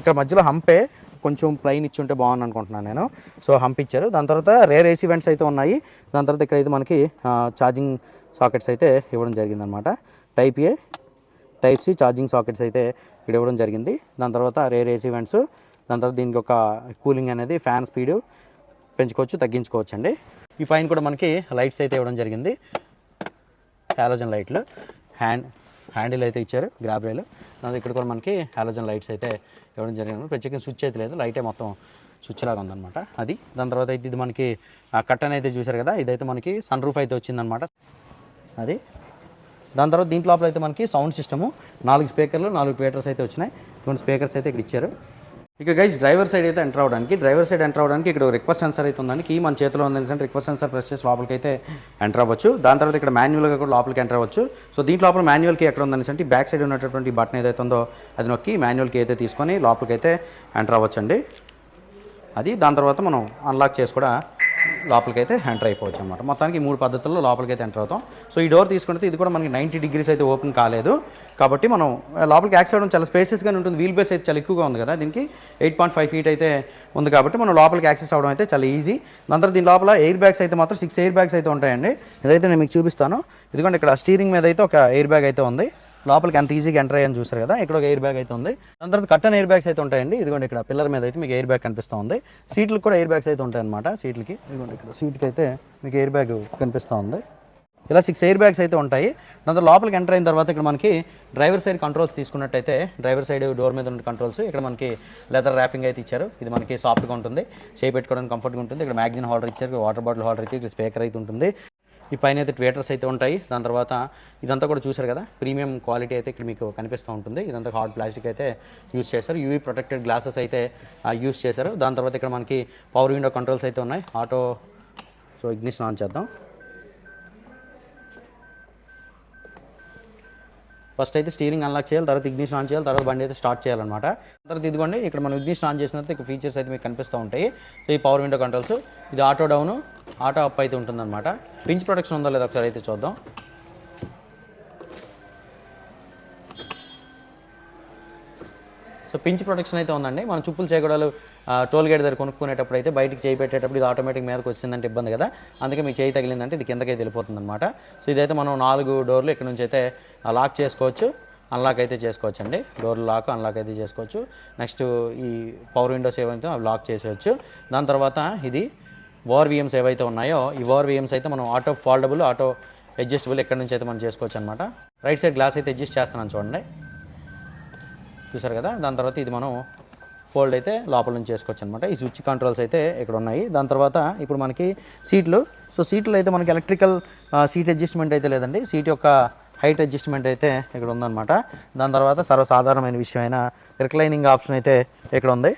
ఇక్కడ మధ్యలో హంపే కొంచెం ప్లైన్ ఇచ్చి ఉంటే బాగుంది అనుకుంటున్నాను నేను. సో హంప్ ఇచ్చారు. దాని తర్వాత రేర్ ఏసీ వెంట్స్ అయితే ఉన్నాయి. దాని తర్వాత ఇక్కడైతే మనకి ఛార్జింగ్ సాకెట్స్ అయితే ఇవ్వడం జరిగిందనమాట type A type C charging sockets అయితే ఇక్కడ ఇవ్వడం జరిగింది. దాని తర్వాత రేర్ ఏసీ వెంట్స్ దాని తర్వాత దీనికి ఒక కూలింగ్ అనేది ఫ్యాన్ స్పీడ్ పెంచుకోవచ్చు తగ్గించుకోవచ్చు అండి ఈ పైన కూడా మనకి లైట్స్ అయితే ఇవ్వడం జరిగింది. హాలోజన్ లైట్లు హ్యాండ్ హ్యాండిల్ అయితే ఇచ్చారు గ్రాబ్రేలు దాని ఇక్కడ కూడా మనకి హాలోజన్ లైట్స్ అయితే ఇవ్వడం జరిగింది. ప్రత్యేకంగా స్విచ్ అయితే లేదు లైటే మొత్తం స్విచ్ లాగా ఉందన్నమాట అది. దాని తర్వాత అయితే ఇది మనకి కట్టన్ అయితే చూశారు కదా ఇదైతే మనకి సన్ రూఫ్ అయితే వచ్చిందనమాట అది. దాని తర్వాత దీంట్లో లోపల అయితే మనకి సౌండ్ సిస్టము. నాలుగు స్పీకర్లు నాలుగు ట్వేటర్స్ అయితే వచ్చినాయి. రెండు స్పీకర్స్ అయితే ఇక్కడ ఇచ్చారు. ఇక గైస్ డ్రైవర్ సైడ్ అయితే ఎంటర్ అవడానికి డ్రైవర్ సైడ్ ఎంటర్ అవడానికి ఇక్కడ రిక్వెస్ట్ సెన్సర్ అయితే ఉందండి. కీ మన చేతిలో ఉందని అంటే రిక్వెస్ట్ సెన్సర్ ప్రెస్ చేసి లోపలికి అయితే ఎంటర్ అవ్వచ్చు. దాని తర్వాత ఇక్కడ మాన్యువల్గా కూడా లోపలికి ఎంటర్ అవ్వచ్చు. సో దీంట్లో లోపల మాన్యువల్ కీ ఎక్కడ ఉందని అంటే బ్యాక్ సైడ్ ఉన్నటువంటి బటన్ ఏదైతే ఉందో అది నొక్కి మాన్యువల్ కీ అయితే తీసుకొని లోపలికి అయితే ఎంటర్ అవ్వచ్చు అండి అది దాని తర్వాత మనం అన్లాక్ చేసి కూడా లోపలికి అయితే ఎంటర్ అయిపోవచ్చు అనమాట మొత్తానికి మూడు పద్ధతుల్లో లోపలికైతే ఎంటర్ అవుతాం. సో ఈ డోర్ తీసుకుంటే ఇది కూడా మనకి నైంటీ డిగ్రీస్ అయితే ఓపెన్ కాలేదు. కాబట్టి మనం లోపలికి యాక్సెస్ అవ్వడం చాలా స్పేసెస్గానే ఉంటుంది. వీల్ బేస్ అయితే చాలా ఎక్కువగా ఉంది కదా. దీనికి ఎయిట్ పాయింట్ ఫైవ్ ఫీట్ అయితే ఉంది కాబట్టి మనం లోపలికి యాక్సెస్ అవ్వడం అయితే చాలా ఈజీ. దాని దీని లోపల ఎయిర్ బ్యాగ్స్ అయితే మాత్రం సిక్స్ ఎయిర్ బ్యాగ్స్ అయితే ఉంటాయండి. ఇదైతే నేను మీకు చూపిస్తాను. ఇదిగోండి ఇక్కడ స్టీరింగ్ మీద అయితే ఒక ఎయిర్ బ్యాగ్ అయితే ఉంది. లోపలికి ఎంత ఈజీగా ఎంటర్ అయ్యని చూసారు కదా ఇక్కడ ఒక ఎయిర్ బ్యాగ్ అయితే ఉంది. దాని తర్వాత కట్టన్ ఎయిర్ బ్యాగ్స్ అయితే ఉంటాయండి. ఇదిగోండి ఇక్కడ పిల్లర్ మీద అయితే మీకు ఎయిర్ బ్యాగ్ కనిపిస్తూ ఉంది. సీట్లకు కూడా ఎయిర్ బ్యాగ్స్ అయితే ఉంటాయి అనమాట సీట్లకి. ఇదిగోండి ఇక్కడ సీట్కి అయితే మీకు ఎయిర్ బ్యాగ్ కనిపిస్తూ ఉంది. ఇలా సిక్స్ ఎయిర్ బ్యాగ్స్ అయితే ఉంటాయి. దాని లోపలికి ఎంటర్ అయిన తర్వాత ఇక్కడ మనకి డ్రైవర్ సైడ్ కంట్రోల్స్ తీసుకున్నట్టయితే డ్రైవర్ సైడ్ డోర్ మీద ఉన్న కంట్రోల్స్ ఇక్కడ మనకి లెదర్ ర్యాపింగ్ అయితే ఇచ్చారు. ఇది మనకి సాఫ్ట్గా ఉంటుంది. చేయి పెట్టుకోవడానికి కంఫర్ట్గా ఉంటుంది. ఇక్కడ మ్యాగ్జిన్ హోల్డర్ ఇచ్చారు. వాటర్ బాటిల్ హోల్డర్ అయితే ఇక్కడ స్పీకర్ అయితే ఉంటుంది. ఈ పైన అయితే ట్వేటర్స్ అయితే ఉంటాయి. దాని తర్వాత ఇదంతా కూడా చూశారు కదా? ప్రీమియం క్వాలిటీ అయితే ఇక్కడ మీకు కనిపిస్తూ ఉంటుంది. ఇదంతా హార్డ్ ప్లాస్టిక్ అయితే యూస్ చేశారు. యూవీ ప్రొటెక్టెడ్ గ్లాసెస్ అయితే యూస్ చేశారు. దాని తర్వాత ఇక్కడ మనకి పవర్ విండో కంట్రోల్స్ అయితే ఉన్నాయి. ఆటో సో ఇగ్నిషన్ ఆన్ చేద్దాం. ఫస్ట్ అయితే స్టీరింగ్ అన్లాక్ చేయాలి తర్వాత ఇగ్నిషన్ ఆన్ చేయాలి తర్వాత బండి అయితే స్టార్ట్ చేయాలన్నమాట. తర్వాత ఇదిగోండి ఇక్కడ మనం ఇగ్నిషన్ ఆన్ చేసిన తర్వాత ఫీచర్స్ అయితే మీకు కనిపిస్తూ ఉంటాయి. సో ఈ పవర్ విండో కంట్రోల్స్ ఇది ఆటో డౌను ఆటో అప్ అయితే ఉంటుందన్నమాట. పించ్ ప్రొటెక్షన్ ఉందో లేదో ఒకసారి అయితే చూద్దాం. సో పించ్ ప్రొటెక్షన్ అయితే ఉందండి. మనం చుప్పులు చేయకూడదు టోల్ గేట్ దగ్గర కొనుక్కునేటప్పుడు అయితే బయటికి చేయి పెట్టేటప్పుడు ఇది ఆటోమేటిక్ మీదకి వచ్చిందంటే ఇబ్బంది కదా. అందుకే మీ చేయి తగిలిందంటే ఇది కిందకైతే వెళ్ళిపోతుంది అనమాట సో ఇదైతే మనం నాలుగు డోర్లు ఇక్కడ నుంచి అయితే లాక్ చేసుకోవచ్చు. అన్లాక్ అయితే చేసుకోవచ్చు అండి డోర్ లాక్ అన్లాక్ అయితే చేసుకోవచ్చు. నెక్స్ట్ ఈ పవర్ విండోస్ ఏవైతే అవి లాక్ చేసేయచ్చు. దాని తర్వాత ఇది ఓవర్ విఎమ్స్ ఏవైతే ఉన్నాయో ఈ వార్ విఎమ్స్ అయితే మనం ఆటో ఫాల్డబుల్ ఆటో అడ్జస్టబుల్ ఎక్కడి నుంచి అయితే మనం చేసుకోవచ్చు అనమాట రైట్ సైడ్ గ్లాస్ అయితే అడ్జస్ట్ చేస్తున్నాను చూడండి. చూసారు కదా? దాని తర్వాత ఇది మనం ఫోల్డ్ అయితే లోపల నుంచి చేసుకోవచ్చు అనమాట ఈ స్విచ్ కంట్రోల్స్ అయితే ఇక్కడ ఉన్నాయి. దాని తర్వాత ఇప్పుడు మనకి సీట్లు సో సీట్లు అయితే మనకి ఎలక్ట్రికల్ సీట్ అడ్జస్ట్మెంట్ అయితే లేదండి. సీట్ యొక్క హైట్ అడ్జస్ట్మెంట్ అయితే ఇక్కడ ఉందన్నమాట. దాని తర్వాత సర్వసాధారణమైన విషయమైన రిక్లైనింగ్ ఆప్షన్ అయితే ఇక్కడ ఉంది.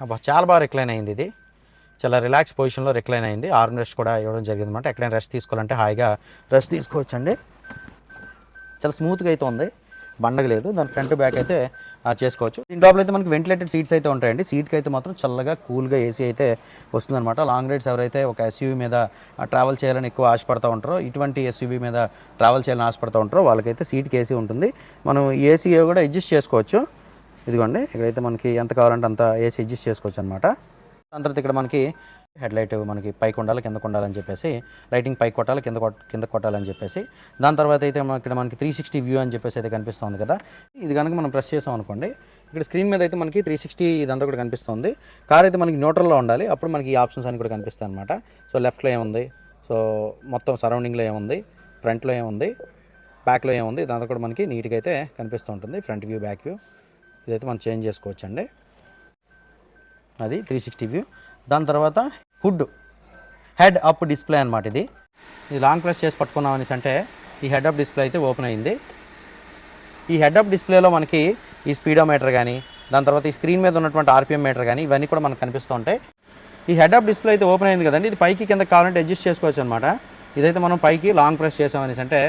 అబ్బా చాలా బాగా రిక్లైన్ అయింది ఇది. చాలా రిలాక్స్ పొజిషన్లో రిక్లైన్ అయింది. ఆర్మ్ రెస్ట్ కూడా ఇవ్వడం జరిగింది అనమాట ఎక్కడైనా రెస్ట్ తీసుకోవాలంటే హాయిగా రెస్ట్ తీసుకోవచ్చండి. చాలా స్మూత్గా అయితే ఉంది. బండగలేదు దాని ఫ్రంట్ బ్యాక్ అయితే చేసుకోవచ్చు. దీని లోపల అయితే మనకి వెంటిలేటెడ్ సీట్స్ అయితే ఉంటాయండి. సీట్కి అయితే మాత్రం చల్లగా కూల్గా ఏసీ అయితే వస్తుందన్నమాట లాంగ్ రైడ్స్ ఎవరైతే ఒక ఎస్యూవీ మీద ట్రావెల్ చేయాలని ఎక్కువ ఆశపడతా ఉంటారో ఇటువంటి ఎస్యూవీ మీద ట్రావెల్ చేయాలని ఆశపడతా ఉంటారో వాళ్ళకైతే సీట్కి ఏసీ ఉంటుంది. మనం ఏసీ కూడా అడ్జస్ట్ చేసుకోవచ్చు. ఇదిగోండి ఇక్కడైతే మనకి ఎంత కావాలంటే అంత ఏసీ అడ్జస్ట్ చేసుకోవచ్చు అనమాట దాని తర్వాత ఇక్కడ మనకి హెడ్లైట్ మనకి పైకి ఉండాలి కింద ఉండాలని చెప్పేసి లైటింగ్ పైకి కొట్టాలి కింద కొట్ కింద కొట్టాలని చెప్పేసి. దాని తర్వాత అయితే మనకి ఇక్కడ మనకి త్రీ సిక్స్టీ వ్యూ అని చెప్పేసి అయితే కనిపిస్తుంది కదా. ఇది కనుక మనం ప్రెస్ చేసాం అనుకోండి ఇక్కడ స్క్రీన్ మీద అయితే మనకి త్రీ సిక్స్టీ ఇదంతా కూడా కనిపిస్తుంది. కార్ అయితే మనకి న్యూట్రల్లో ఉండాలి అప్పుడు మనకి ఈ ఆప్షన్స్ అని కూడా కనిపిస్తాయి అనమాట సో లెఫ్ట్లో ఏముంది? సో మొత్తం సరౌండింగ్లో ఏముంది? ఫ్రంట్లో ఏముంది? బ్యాక్లో ఏముంది? ఇదంతా కూడా మనకి నీట్గా అయితే కనిపిస్తూ ఉంటుంది ఫ్రంట్ వ్యూ బ్యాక్ వ్యూ. ఇదైతే మనం చేంజ్ చేసుకోవచ్చండి. అది త్రీ సిక్స్టీ వ్యూ దాని తర్వాత హుడ్ హెడ్ అప్ డిస్ప్లే అనమాట ఇది. ఇది లాంగ్ ప్రెస్ చేసి పట్టుకున్నాం అనేసి అంటే ఈ హెడ్ అప్ డిస్ప్లే అయితే ఓపెన్ అయింది. ఈ హెడ్ అప్ డిస్ప్లేలో మనకి ఈ స్పీడోమీటర్ కానీ దాని తర్వాత ఈ స్క్రీన్ మీద ఉన్నటువంటి ఆర్పిఎం మీటర్ కానీ ఇవన్నీ కూడా మనకు కనిపిస్తూ ఉంటాయి. ఈ హెడ్ అప్ డిస్ప్లే అయితే ఓపెన్ అయింది కదండి. ఇది పైకి కింద కావాలంటే అడ్జస్ట్ చేసుకోవచ్చు అనమాట ఇదైతే మనం పైకి లాంగ్ ప్రెస్ చేసాం అనేసి అంటే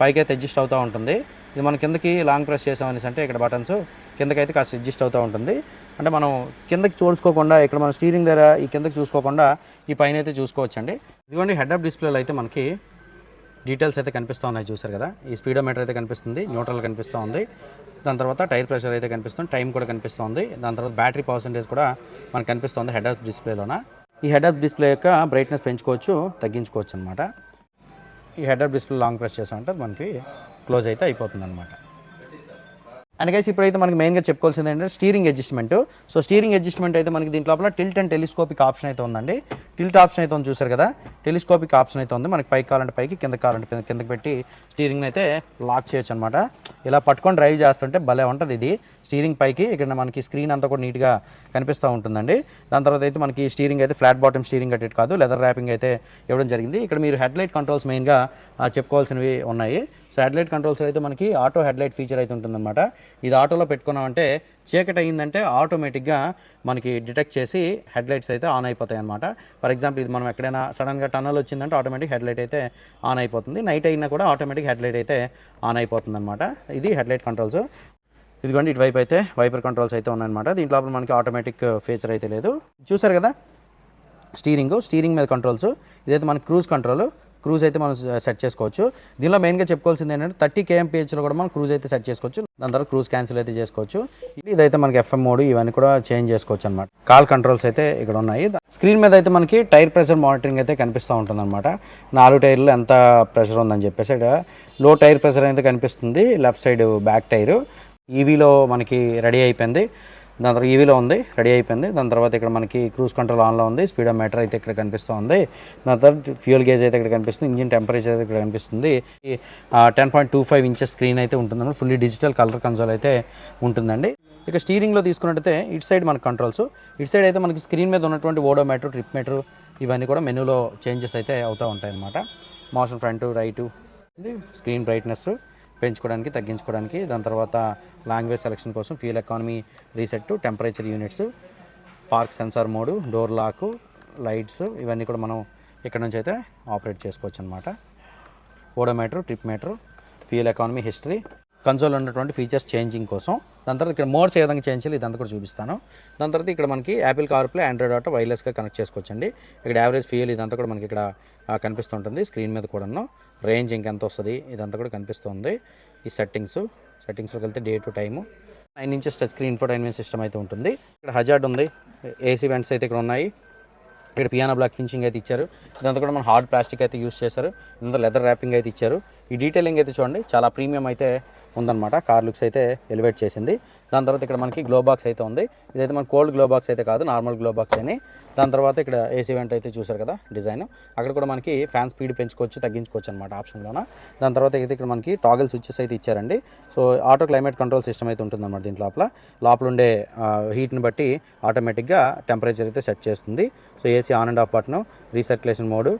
పైకి అయితే అడ్జస్ట్ అవుతూ ఉంటుంది. ఇది మనం కిందకి లాంగ్ ప్రెస్ చేసాం అనేసి అంటే ఇక్కడ బటన్స్ కిందకైతే కాస్త అడ్జస్ట్ అవుతూ ఉంటుంది. అంటే మనం కిందకి చూసుకోకుండా ఇక్కడ మన స్టీరింగ్ దగ్గర ఈ కిందకి చూసుకోకుండా ఈ పైన అయితే చూసుకోవచ్చండి. ఇదిగోండి హెడ్ అప్ డిస్ప్లేలో అయితే మనకి డీటెయిల్స్ అయితే కనిపిస్తూ ఉన్నాయి చూసారు కదా? ఈ స్పీడోమీటర్ అయితే కనిపిస్తుంది న్యూట్రల్ కనిపిస్తూ ఉంది. దాని తర్వాత టైర్ ప్రెషర్ అయితే కనిపిస్తుంది టైం కూడా కనిపిస్తుంది దాని తర్వాత బ్యాటరీ పర్సంటేజ్ కూడా మనకు కనిపిస్తుంది హెడ్ అప్ డిస్ప్లేలోన ఈ హెడ్ అప్ డిస్ప్లే యొక్క బ్రైట్నెస్ పెంచుకోవచ్చు తగ్గించుకోవచ్చు అనమాట ఈ head up display long press చేసామంటే మనకి క్లోజ్ అయితే అయిపోతుంది అనమాట అండ్ గైస్ ఇప్పుడైతే మనకి మెయిన్గా చెప్పుకోవాల్సింది ఏంటంటే steering adjustment so steering adjustment అయితే మనకి దీంట్లో లోపల టిల్ట్ అండ్ టెలిస్కోపిక్ ఆప్షన్ అయితే ఉందండి. టిల్ట్ ఆప్షన్ అయితే ఉంది చూసారు కదా? టెలిస్కోపిక్ ఆప్షన్ అయితే ఉంది. మనకి పైకి కావాలంటే పైకి కింద కావాలంటే కింద- కిందకి పెట్టి స్టీరింగ్ అయితే లాక్ చేయొచ్చు అనమాట ఇలా పట్టుకొని డ్రైవ్ చేస్తుంటే భలే ఉంటుంది ఇది. స్టీరింగ్ పైకి ఇక్కడ మనకి స్క్రీన్ అంతా కూడా నీట్గా కనిపిస్తూ ఉంటుందండి. దాని తర్వాత అయితే మనకి స్టీరింగ్ అయితే ఫ్లాట్ బాటమ్ స్టీరింగ్ అట్టేది కాదు లెదర్ ర్యాపింగ్ అయితే ఇవ్వడం జరిగింది. ఇక్కడ మీరు హెడ్ లైట్ కంట్రోల్స్ మెయిన్గా చెప్పుకోవాల్సినవి ఉన్నాయి. సో హెడ్లైట్ కంట్రోల్స్ అయితే మనకి ఆటో హెడ్లైట్ ఫీచర్ అయితే ఉంటుందన్నమాట. ఇది ఆటోలో పెట్టుకున్నామంటే చీకటి అయిందంటే ఆటోమేటిక్గా మనకి డిటెక్ట్ చేసి హెడ్లైట్స్ అయితే ఆన్ అయిపోతాయి అనమాట ఫర్ ఎగ్జాంపుల్ ఇది మనం ఎక్కడైనా సడన్గా టన్నల్ వచ్చిందంటే ఆటోమేటిక్ హెడ్లైట్ అయితే ఆన్ అయిపోతుంది. నైట్ అయినా కూడా ఆటోమేటిక్ హెడ్లైట్ అయితే ఆన్ అయిపోతుంది అనమాట ఇది హెడ్లైట్ కంట్రోల్స్ ఇదిగోండి ఇటువైపు అయితే వైపర్ కంట్రోల్స్ అయితే ఉన్నాయన్నమాట. దీంట్లో లోపల మనకి ఆటోమేటిక్ ఫీచర్ అయితే లేదు. చూసారు కదా? స్టీరింగ్ స్టీరింగ్ మీద కంట్రోల్స్ ఇదైతే మనకి క్రూజ్ కంట్రోల్ క్రూజ్ అయితే మనం సెట్ చేసుకోవచ్చు. దీనిలో మెయిన్గా చెప్పుకోవాల్సింది ఏంటంటే థర్టీ కేఎంపీహెచ్లో కూడా మనం క్రూజ్ అయితే సెట్ చేసుకోవచ్చు. దాని తర్వాత క్రూజ్ క్యాన్సిల్ అయితే చేసుకోవచ్చు. ఇదైతే మనకి ఎఫ్ఎం మోడ్ ఇవన్నీ కూడా చేంజ్ చేసుకోవచ్చు అనమాట కాల్ కంట్రోల్స్ అయితే ఇక్కడ ఉన్నాయి. స్క్రీన్ మీద అయితే మనకి టైర్ ప్రెషర్ మానిటరింగ్ అయితే కనిపిస్తూ ఉంటుంది అనమాట నాలుగు టైర్లు ఎంత ప్రెషర్ ఉందని చెప్పేసి ఇక్కడ లో టైర్ ప్రెషర్ అయితే కనిపిస్తుంది. Left side back tyre. ఈవీలో మనకి రెడీ అయిపోయింది. దాని తర్వాత ఈవీలో ఉంది రెడీ అయిపోయింది. దాని తర్వాత ఇక్కడ మనకి క్రూజ్ కంట్రోల్ ఆన్లో ఉంది స్పీడో మీటర్ అయితే ఇక్కడ కనిపిస్తూ ఉంది. దాని తర్వాత ఫ్యూయల్ గేజ్ అయితే ఇక్కడ కనిపిస్తుంది ఇంజిన్ టెంపరేచర్ అయితే ఇక్కడ కనిపిస్తుంది. Ten point two five inches screen అయితే ఉంటుందండి ఫుల్లీ డిజిటల్ కలర్ కన్సోల్ అయితే ఉంటుందండి. ఇక స్టీరింగ్లో తీసుకున్నట్టయితే ఇటు సైడ్ మనకి కంట్రోల్స్ ఇటు సైడ్ అయితే మనకి స్క్రీన్ మీద ఉన్నటువంటి ఓడోమీటర్ ట్రిప్ మీటర్ ఇవన్నీ కూడా మెనూలో చేంజెస్ అయితే అవుతూ ఉంటాయి అన్నమాట motion front right screen brightness పెంచుకోవడానికి తగ్గించుకోవడానికి దాని తర్వాత లాంగ్వేజ్ సెలక్షన్ కోసం fuel economy reset temperature units park sensor mode door lock lights ఇవన్నీ కూడా మనం ఇక్కడ నుంచి అయితే ఆపరేట్ చేసుకోవచ్చు అనమాట odometer trip meter fuel economy history console ఉన్నటువంటి ఫీచర్స్ చేంజింగ్ కోసం. దాని తర్వాత ఇక్కడ మోడ్స్ ఏ విధంగా చేంజ్ చేయాలి ఇదంతా కూడా చూపిస్తాను. దాని తర్వాత ఇక్కడ మనకి యాపిల్ కార్ప్లే ఆండ్రాయిడ్ ఆటో వైర్లెస్గా కనెక్ట్ చేసుకోవచ్చండి. ఇక్కడ యావరేజ్ ఫ్యూయల్ ఇదంతా కూడా మనకి ఇక్కడ కనిపిస్తుంటుంది స్క్రీన్ మీద కూడాను. రేంజ్ ఇంకెంత వస్తుంది? ఇదంతా కూడా కనిపిస్తుంది. ఈ సెట్టింగ్స్ సెట్టింగ్స్లోకి వెళ్తే day to time nine inches touch screen infotainment system అయితే ఉంటుంది. ఇక్కడ హజార్డ్ ఉంది. ఏసీ వెంట్స్ అయితే ఇక్కడ ఉన్నాయి. ఇక్కడ పియానో బ్లాక్ ఫినిషింగ్ అయితే ఇచ్చారు. ఇదంతా కూడా మన హార్డ్ ప్లాస్టిక్ అయితే యూస్ చేశారు. ఇంత లెదర్ ర్యాపింగ్ అయితే ఇచ్చారు. ఈ డీటెయిలింగ్ అయితే చూడండి. చాలా ప్రీమియం అయితే ఉందన్నమాట. కార్ లుక్స్ అయితే ఎలివేట్ చేసింది. దాని తర్వాత ఇక్కడ మనకి గ్లో బాక్స్ అయితే ఉంది. ఇదైతే మన కోల్డ్ గ్లో బాక్స్ అయితే కాదు నార్మల్ గ్లో బాక్స్ అని. దాని తర్వాత ఇక్కడ ఏసీ వెంట్ అయితే చూసారు కదా డిజైన్. అక్కడ కూడా మనకి ఫ్యాన్ స్పీడ్ పెంచుకోవచ్చు తగ్గించుకోవచ్చు అనమాట ఆప్షన్లోన. దాని తర్వాత అయితే ఇక్కడ మనకి టాగల్ స్విచ్చెస్ అయితే ఇచ్చారండి. So auto climate control system అయితే ఉంటుందన్నమాట దీంట్లో లోపల. లోపల ఉండే హీట్ని బట్టి ఆటోమేటిక్గా టెంపరేచర్ అయితే సెట్ చేస్తుంది. So AC on and off button recirculation mode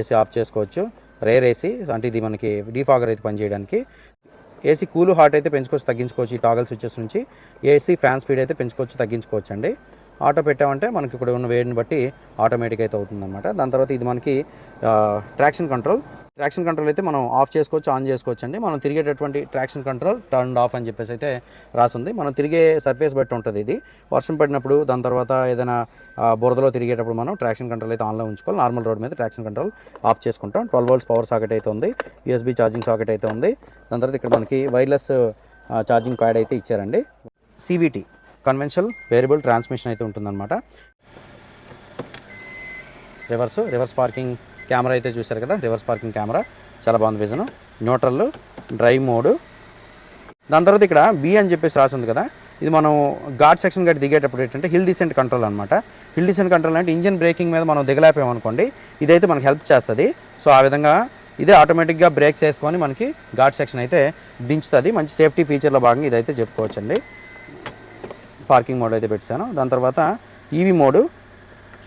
AC off చేసుకోవచ్చు. రేర్ ఏసీ అంటే ఇది మనకి డీఫాగర్ అయితే పనిచేయడానికి. ఏసీ కూల్ హాట్ అయితే పెంచుకోవచ్చు తగ్గించుకోవచ్చు ఈ టాగల్ స్విచ్చెస్ నుంచి. ఏసీ ఫ్యాన్ స్పీడ్ అయితే పెంచుకోవచ్చు తగ్గించుకోవచ్చు అండి ఆటో పెట్టామంటే మనకి ఇక్కడ ఉన్న వేడిని బట్టి ఆటోమేటిక్ అయితే అవుతుందన్నమాట. దాని తర్వాత ఇది మనకి ట్రాక్షన్ కంట్రోల్. ట్రాక్షన్ కంట్రోల్ అయితే మనం ఆఫ్ చేసుకోవచ్చు ఆన్ చేసుకోవచ్చు అండి మనం తిరిగేటటువంటి ట్రాక్షన్ కంట్రోల్ టర్న్ ఆఫ్ అని చెప్పేసి అయితే రాసింది. మనం తిరిగే సర్ఫేస్ బట్టి ఉంటుంది ఇది. వర్షం పడినప్పుడు దాని తర్వాత ఏదైనా బురదలో తిరిగేటప్పుడు మనం ట్రాక్షన్ కంట్రోల్ అయితే ఆన్లో ఉంచుకోవాలి. నార్మల్ రోడ్ మీద ట్రాక్షన్ కంట్రోల్ ఆఫ్ చేసుకుంటాం. ట్వెల్వ్ వోల్ట్స్ పవర్ సాకెట్ అయితే ఉంది. యూఎస్బీ ఛార్జింగ్ సాకెట్ అయితే ఉంది. దాని తర్వాత ఇక్కడ మనకి వైర్లెస్ ఛార్జింగ్ ప్యాడ్ అయితే ఇచ్చారండి. సివిటీ కన్వెన్షనల్ వేరియబుల్ ట్రాన్స్మిషన్ అయితే ఉంటుందన్నమాట. రివర్స్ రివర్స్ పార్కింగ్ కెమెరా అయితే చూశారు కదా రివర్స్ పార్కింగ్ కెమెరా. చాలా బాగుంది విజన్ న్యూట్రల్ డ్రైవ్ మోడ్. దాని తర్వాత ఇక్కడ బి అని చెప్పేసి రాసి ఉంది కదా ఇది మనం ఘాట్ సెక్షన్ గట్టి దిగేటప్పుడు ఏంటంటే హిల్ డిసెంట్ కంట్రోల్ అనమాట హిల్ డిసెంట్ కంట్రోల్ అంటే ఇంజిన్ బ్రేకింగ్ మీద మనం దిగలేపామనుకోండి ఇదైతే మనకు హెల్ప్ చేస్తుంది. సో ఆ విధంగా ఇదే ఆటోమేటిక్గా బ్రేక్స్ వేసుకొని మనకి ఘాట్ సెక్షన్ అయితే దించుతుంది. మంచి సేఫ్టీ ఫీచర్లో భాగంగా ఇదైతే చెప్పుకోవచ్చండి. పార్కింగ్ మోడ్ అయితే పెట్టాను. దాని తర్వాత EV mode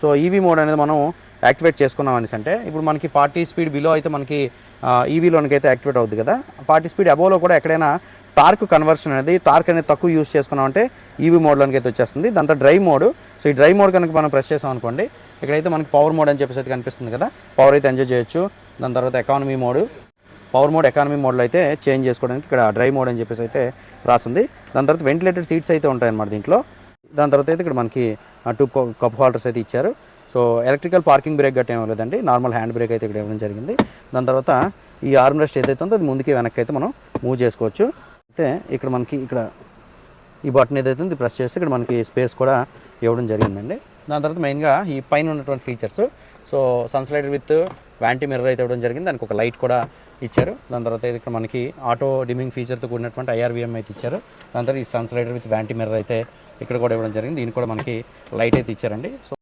so EV mode అనేది మనం యాక్టివేట్ చేసుకున్నాం అనేసి అంటే ఇప్పుడు మనకి ఫార్టీ స్పీడ్ బిలో అయితే మనకి ఈవీలోనికి అయితే యాక్టివేట్ అవుతుంది కదా. ఫార్టీ స్పీడ్ అబోలో కూడా ఎక్కడైనా టార్క్ కన్వర్షన్ అనేది టార్క్ అనేది తక్కువ యూస్ చేసుకున్నామంటే ఈవీ మోడ్లోనికి అయితే వచ్చేస్తుంది. దాంతో డ్రైవ్ మోడ్. సో ఈ డ్రైవ్ మోడ్ కనుక మనం ప్రెస్ చేసాం అనుకోండి ఇక్కడైతే మనకి పవర్ మోడ్ అని చెప్పేసి అయితే కనిపిస్తుంది కదా. పవర్ అయితే ఎంజాయ్ చేయొచ్చు. దాని తర్వాత economy mode. Power mode economy మోడ్లో అయితే చేంజ్ చేసుకోవడానికి ఇక్కడ డ్రైవ్ మోడ్ అని చెప్పేసి అయితే రాస్తుంది దాని తర్వాత వెంటిలేటెడ్ సీట్స్ అయితే ఉంటాయన్నమాట దీంట్లో. దాని తర్వాత అయితే ఇక్కడ మనకి టూ కప్ హోల్డర్స్ అయితే ఇచ్చారు. సో ఎలక్ట్రికల్ పార్కింగ్ బ్రేక్ గట్ట ఏమీ లేదండి నార్మల్ హ్యాండ్ బ్రేక్ అయితే ఇక్కడ ఇవ్వడం జరిగింది. దాని తర్వాత ఈ ఆర్మ్ రెస్ట్ ఏదైతే ఉందో అది ముందుకి వెనక్కి అయితే మనం మూవ్ చేసుకోవచ్చు. అయితే ఇక్కడ మనకి ఇక్కడ ఈ బటన్ ఏదైతే ఉంది ప్రెస్ చేస్తే ఇక్కడ మనకి స్పేస్ కూడా ఇవ్వడం జరిగిందండి. దాని తర్వాత మెయిన్గా ఈ పైన ఉన్నటువంటి features. So sun slider with vanity mirror అయితే ఇవ్వడం జరిగింది. దానికి ఒక లైట్ కూడా ఇచ్చారు. దాని తర్వాత ఇది ఇక్కడ మనకి ఆటో డిమింగ్ ఫీచర్తో కూడినటువంటి ఐఆర్వీఎం అయితే ఇచ్చారు. దాని తర్వాత ఈ సన్స్లైడర్ విత్ వ్యాంటీ మిర్రర్ అయితే ఇక్కడ కూడా ఇవ్వడం జరిగింది. దీనికి కూడా మనకి లైట్ అయితే ఇచ్చారండి. So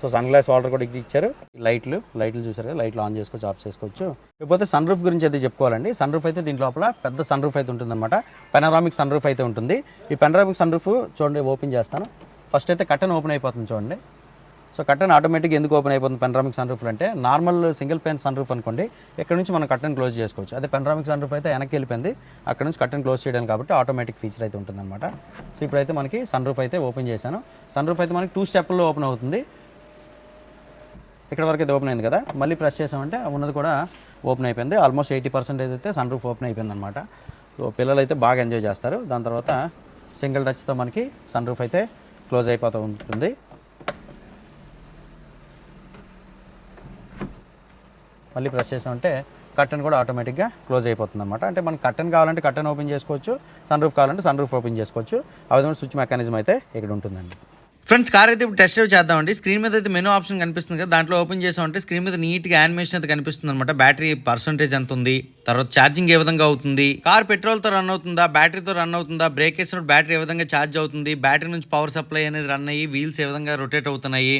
so sun glass order కూడా ఇచ్చారు. లైట్లు లైట్లు చూసారు కదా లైట్లు ఆన్ చేసుకోవచ్చు ఆఫ్ చేసుకోవచ్చు. లేకపోతే సన్ రూఫ్ గురించి అయితే చెప్పుకోవాలండి. సన్ రూఫ్ అయితే దీంట్ లోపల పెద్ద సన్ రూఫ్ అయితే ఉంటుందన్నమాట. పెనరామిక్ సన్ రూఫ్ అయితే ఉంటుంది. ఈ పెనరామిక్ సన్ రూఫ్ చూడండి ఓపెన్ చేస్తాను. ఫస్ట్ అయితే కట్టన్ ఓపెన్ అయిపోతుంది చూడండి. సో కట్టన్ ఆటోమేటిక్ ఎందుకు ఓపెన్ అయిపోతుంది పెనరామిక్ సన్ రూఫ్ అంటే normal single pane sun roof అనుకోండి ఇక్కడ నుంచి మనం కట్టన్ క్లోజ్ చేసుకోవచ్చు. అదే పెనరామిక్ సన్ రూఫ్ అయితే వెనక్కి వెళ్ళిపోయింది అక్కడ నుంచి కట్టన్ క్లోజ్ చేయడం కాబట్టి ఆటోమేటిక్ ఫీచర్ అయితే ఉంటుందన్నమాట. సో ఇప్పుడైతే మనకి సన్ రూఫ్ అయితే ఓపెన్ చేశాను. సన్ రూఫ్ అయితే మనకి టూ స్టెప్లో ఓపెన్ అవుతుంది. ఇక్కడ వరకు అయితే ఓపెన్ అయింది కదా మళ్ళీ ప్రెస్ చేసామంటే ఉన్నది కూడా ఓపెన్ అయిపోయింది. ఆల్మోస్ట్ ఎయిటీ పర్సెంట్ అయితే సన్ రూఫ్ ఓపెన్ అయిపోయింది అనమాట సో పిల్లలు అయితే బాగా ఎంజాయ్ చేస్తారు. దాని తర్వాత సింగిల్ టచ్తో మనకి సన్ రూఫ్ అయితే క్లోజ్ అయిపోతూ ఉంటుంది. మళ్ళీ ప్రెస్ చేసామంటే కర్టన్ కూడా ఆటోమేటిక్గా క్లోజ్ అయిపోతుంది అనమాట అంటే మనకి కర్టన్ కావాలంటే కర్టన్ ఓపెన్ చేసుకోవచ్చు సన్ రూఫ్ కావాలంటే సన్ రూఫ్ ఓపెన్ చేసుకోవచ్చు. ఆ విధంగా స్విచ్ మెకానిజం అయితే ఇక్కడ ఉంటుందండి. ఫ్రెండ్స్ కార్ అయితే ఇప్పుడు టెస్ట్ డ్రైవ్ చేద్దామండి. స్క్రీన్ మీద అయితే మెనూ ఆప్షన్ కనిపిస్తుంది కదా దాంట్లో ఓపెన్ చేసామంటే స్క్రీన్ మీద నీట్గా యానిమేషన్ అయితే కనిపిస్తుంది అనమాట బ్యాటరీ పర్సంటేజ్ ఎంత ఉంది తర్వాత ఛార్జింగ్ ఏ విధంగా అవుతుంది కార్ పెట్రోల్తో రన్ అవుతుందా బ్యాటరీతో రన్ అవుతుందా బ్రేక్ వేసినప్పుడు బ్యాటరీ ఏ విధంగా ఛార్జ్ అవుతుంది బ్యాటరీ నుంచి పవర్ సప్లై అనేది రన్ అయ్యి వీల్స్ ఏ విధంగా రొటేట్ అవుతున్నాయి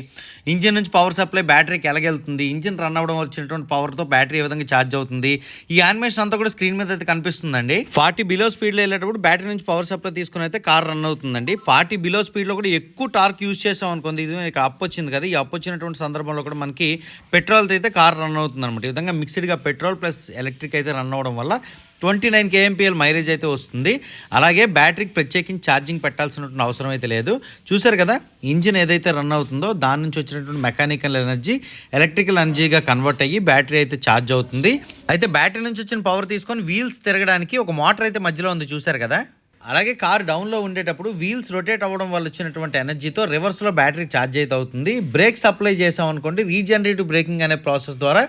ఇంజిన్ నుంచి పవర్ సప్లై బ్యాటరీకి ఎలాగెళ్తుంది ఇంజిన్ రన్ అవ్వడం వచ్చినటువంటి పవర్తో బ్యాటరీ ఏ విధంగా ఛార్జ్ అవుతుంది ఈ యానిమేషన్ అంతా కూడా స్క్రీన్ మీద అయితే కనిపిస్తుందండి. ఫార్టీ బిలో స్పీడ్లో వెళ్ళేటప్పుడు బ్యాటరీ నుంచి పవర్ సప్లై తీసుకుని అయితే కార్ రన్ అవుతుందండి. ఫార్టీ బిలో స్పీడ్లో కూడా ఎక్కువ టార్క్ యూస్ చేసాం అనుకోండి ఇది ఇక్కడ అప్ వచ్చింది కదా ఈ అప్ వచ్చినటువంటి సందర్భంలో కూడా మనకి పెట్రోల్తో అయితే కార్ రన్ అవుతుంది అనమాట ఈ విధంగా మిక్స్డ్గా పెట్రోల్ ప్లస్ ఎలక్ట్రిక్ అయితే రన్ అవ్వడం వల్ల ట్వంటీ నైన్ కేఎంపీఎల్ మైలేజ్ అయితే వస్తుంది. అలాగే బ్యాటరీకి ప్రత్యేకించి ఛార్జింగ్ పెట్టాల్సినటువంటి అవసరం అయితే లేదు. చూసారు కదా ఇంజిన్ ఏదైతే రన్ అవుతుందో దాని నుంచి వచ్చినటువంటి మెకానికల్ ఎనర్జీ ఎలక్ట్రికల్ ఎనర్జీగా కన్వర్ట్ అయ్యి బ్యాటరీ అయితే ఛార్జ్ అవుతుంది. అయితే బ్యాటరీ నుంచి వచ్చిన పవర్ తీసుకొని వీల్స్ తిరగడానికి ఒక మోటార్ అయితే మధ్యలో ఉంది చూసారు కదా? అలాగే కార్ డౌన్లో ఉండేటప్పుడు వీల్స్ రొటేట్ అవ్వడం వల్ల వచ్చినటువంటి ఎనర్జీతో రివర్స్లో బ్యాటరీ ఛార్జ్ అయితే అవుతుంది. బ్రేక్ సప్లై చేసాం అనుకోండి రీజనరేటివ్ బ్రేకింగ్ అనే ప్రాసెస్ ద్వారా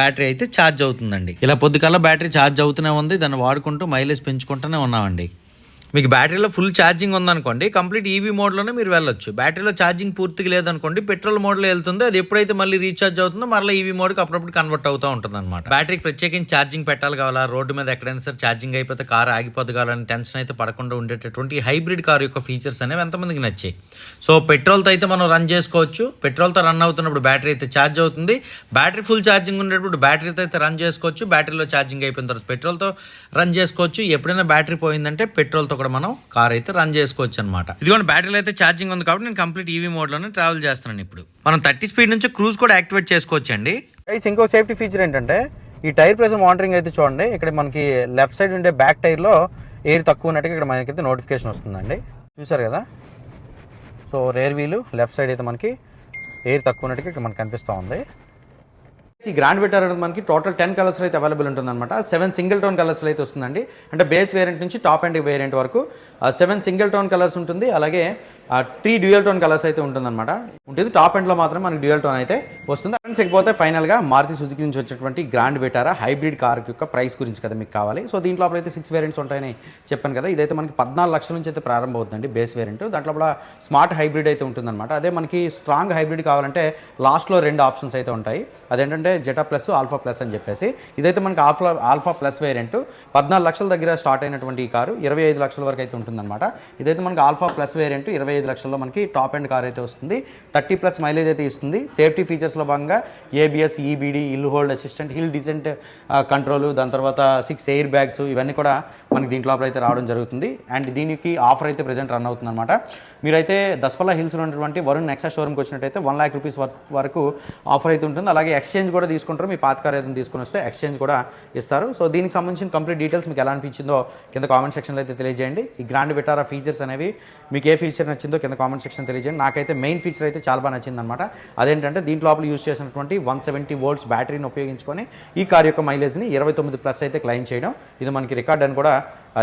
బ్యాటరీ అయితే ఛార్జ్ అవుతుందండి. ఇలా పొద్దుకల్లా బ్యాటరీ ఛార్జ్ అవుతూనే ఉంది. దాన్ని వాడుకుంటూ మైలేజ్ పెంచుకుంటూనే ఉన్నామండి. మీకు బ్యాటరీలో ఫుల్ ఛార్జింగ్ ఉందనుకోండి కంప్లీట్ ఈవీ మోడ్లోనే మీరు వెళ్ళొచ్చు. బ్యాటరీలో ఛార్జింగ్ పూర్తిగా లేదనుకోండి పెట్రోల్ మోడ్లో వెళ్తుంది అది ఎప్పుడైతే మళ్ళీ రీఛార్జ్ అవుతుందో మళ్ళీ ఈవీ మోడ్కి అప్పుడప్పుడు కన్వర్ట్ అవుతూ ఉంటుంది అనమాట బ్యాటరీకి ప్రత్యేకించి ఛార్జింగ్ పెట్టాలి కావాలా? రోడ్డు మీద ఎక్కడైనా సరే ఛార్జింగ్ అయిపోతే కార్ ఆగిపోదు కావాలని టెన్షన్ అయితే పడకుండా ఉండేటటువంటి హైబ్రిడ్ కార్ యొక్క ఫీచర్స్ అనేవి ఎంతమందికి నచ్చాయి. సో పెట్రోల్తో అయితే మనం రన్ చేసుకోవచ్చు. పెట్రోల్తో రన్ అవుతున్నప్పుడు బ్యాటరీ అయితే ఛార్జ్ అవుతుంది. బ్యాటరీ ఫుల్ ఛార్జింగ్ ఉండేటప్పుడు బ్యాటరీతో అయితే రన్ చేసుకోవచ్చు. బ్యాటరీలో ఛార్జింగ్ అయిపోయిన తర్వాత పెట్రోల్తో రన్ చేసుకోవచ్చు. ఎప్పుడైనా బ్యాటరీ పోయిందంటే పెట్రోల్తో కూడా మనం కార్ అయితే రన్ చేసుకోవచ్చు అనమాట ఇదిగోండి బ్యాటరీలో అయితే ఛార్జింగ్ ఉంది కాబట్టి నేను కంప్లీట్ ఈవీ మోడ్లోనే ట్రావెల్ చేస్తున్నాను ఇప్పుడు. మనం థర్టీ స్పీడ్ నుంచి క్రూజ్ కూడా యాక్టివేట్ చేసుకోవచ్చు అండి ఇంకో సేఫ్టీ ఫీచర్ ఏంటంటే ఈ టైర్ ప్రెషర్ మానిటరింగ్ అయితే చూడండి ఇక్కడ మనకి లెఫ్ట్ సైడ్ ఉండే బ్యాక్ టైర్లో ఎయిర్ తక్కువ ఉన్నట్టుగా ఇక్కడ మనకైతే నోటిఫికేషన్ వస్తుందండి. చూసారు కదా? So rear wheel left side అయితే మనకి ఎయిర్ తక్కువ ఉన్నట్టుగా ఇక్కడ మనకి కనిపిస్తూ ఉంది. ఈ గ్రాండ్ విటర్ అనేది మనకి టోటల్ టెన్ కలర్స్ అయితే అవైలబుల్ ఉంటుందన్నమాట. సెవెన్ సింగిల్ టోన్ కలర్స్ అయితే వస్తుందండి. అంటే బేస్ వేరియంట్ నుంచి టాప్ అండ్ వేరియంట్ వరకు సెవెన్ సింగిల్ టోన్ కలర్స్ ఉంటుంది. అలాగే త్రీ డ్యూయల్ టోన్ కలర్స్ అయితే ఉంటుందన్నమాట. ఉంటుంది. టాప్ ఎండ్లో మాత్రం మనకి డ్యూయల్ టోన్ అయితే వస్తుంది. ఫ్రెండ్స్ ఇకపోతే ఫైనల్గా మారుతి సుజుకి నుంచి వచ్చేటువంటి గ్రాండ్ విటారా హైబ్రిడ్ కార్ యొక్క ప్రైస్ గురించి కదా మీకు కావాలి. సో దీంట్లో అయితే సిక్స్ వేరియంట్స్ ఉంటాయని చెప్పాను కదా. ఇదైతే మనకి పద్నాలుగు లక్షల నుంచి అయితే ప్రారంభం అవుతుందండి బేస్ వేరియంట్ దాంట్లో కూడా స్మార్ట్ హైబ్రిడ్ అయితే ఉంటుందన్నమాట. అదే మనకి స్ట్రాంగ్ హైబ్రిడ్ కావాలంటే లాస్ట్లో రెండు ఆప్షన్స్ అయితే ఉంటాయి. అదేంటంటే జెటా ప్లస్ ఆల్ఫా ప్లస్ అని చెప్పేసి. ఇదైతే మనకి ఆల్ఫా ఆల్ఫా ప్లస్ వేరియంట్. పద్నాలుగు లక్షల దగ్గర స్టార్ట్ అయినటువంటి ఈ కారు ఇరవై ఐదు లక్షల వరకు అయితే ఉంటుందన్నమాట. ఇదైతే మనకి ఆల్ఫా ప్లస్ వేరియంట్ ఇరవై ఐదు లక్షల్లో మనకి టాప్ అండ్ కార్ అయితే వస్తుంది. థర్టీ ప్లస్ మైలేజ్ అయితే ఇస్తుంది. సేఫ్టీ ఫీచర్స్లో భాగంగా ABS EBD hill hold assistant hill descent control దాని తర్వాత సిక్స్ ఎయిర్ బ్యాగ్స్ ఇవన్నీ కూడా మనకి దీంట్లో అయితే రావడం జరుగుతుంది. అండ్ దీనికి ఆఫర్ అయితే ప్రజెంట్ రన్ అవుతుంది అనమాట మీరైతే దస్పల్లా హిల్స్లో ఉన్నటువంటి వరుణ్ నెక్సా షోరూమ్కి వచ్చినట్టయితే వన్ ల్యాక్ రూపీస్ వరకు ఆఫర్ అయితే ఉంటుంది. అలాగే ఎక్స్చేంజ్ కూడా తీసుకుంటారు. మీ పాత కార్ ఏదైనా తీసుకుని వస్తే ఎక్స్చేంజ్ కూడా ఇస్తారు. సో దీనికి సంబంధించిన కంప్లీట్ డీటెయిల్స్ మీకు ఎలా అనిపించిందో కింద కామెంట్ సెక్షన్లో అయితే తెలియజేయండి. ఈ గ్రాండ్ విటారా ఫీచర్స్ అనేవి మీకు ఏ ఫీచర్ నచ్చిందో కింద కామెంట్ సెక్షన్ తెలియజేయండి. నాకైతే మెయిన్ ఫీచర్ అయితే చాలా బాగా నచ్చింది అనమాట అదేంటంటే దీంట్లో లోపల యూజ్ చేసినటువంటి వన్ సెవెంటీ వోల్ట్స్ బ్యాటరీని ఉపయోగించుకొని ఈ కార్ యొక్క మైలేజ్ని ఇరవై తొమ్మిది ప్లస్ అయితే క్లైమ్ చేయడం. ఇది మనకి రికార్డ్ అని కూడా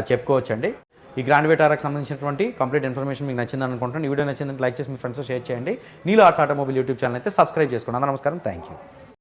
చెప్పుకోవచ్చండి. ఈ గ్రాండ్ వేటారాకి సంబంధించినటువంటి కంప్లీట్ ఇన్ఫర్మేషన్ మీకు నచ్చింది అనుకుంటున్నాను. ఈ వీడియో నచ్చిందంటే లైక్ చేసి మీ ఫ్రెండ్స్ షేర్ చేయండి. నీలో ఆర్ట్స్ ఆటోమొబైల్ యూట్యూబ్ ఛానల్ అయితే సబ్స్క్రైబ్ చేసుకోండి. నమస్కారం. Thank you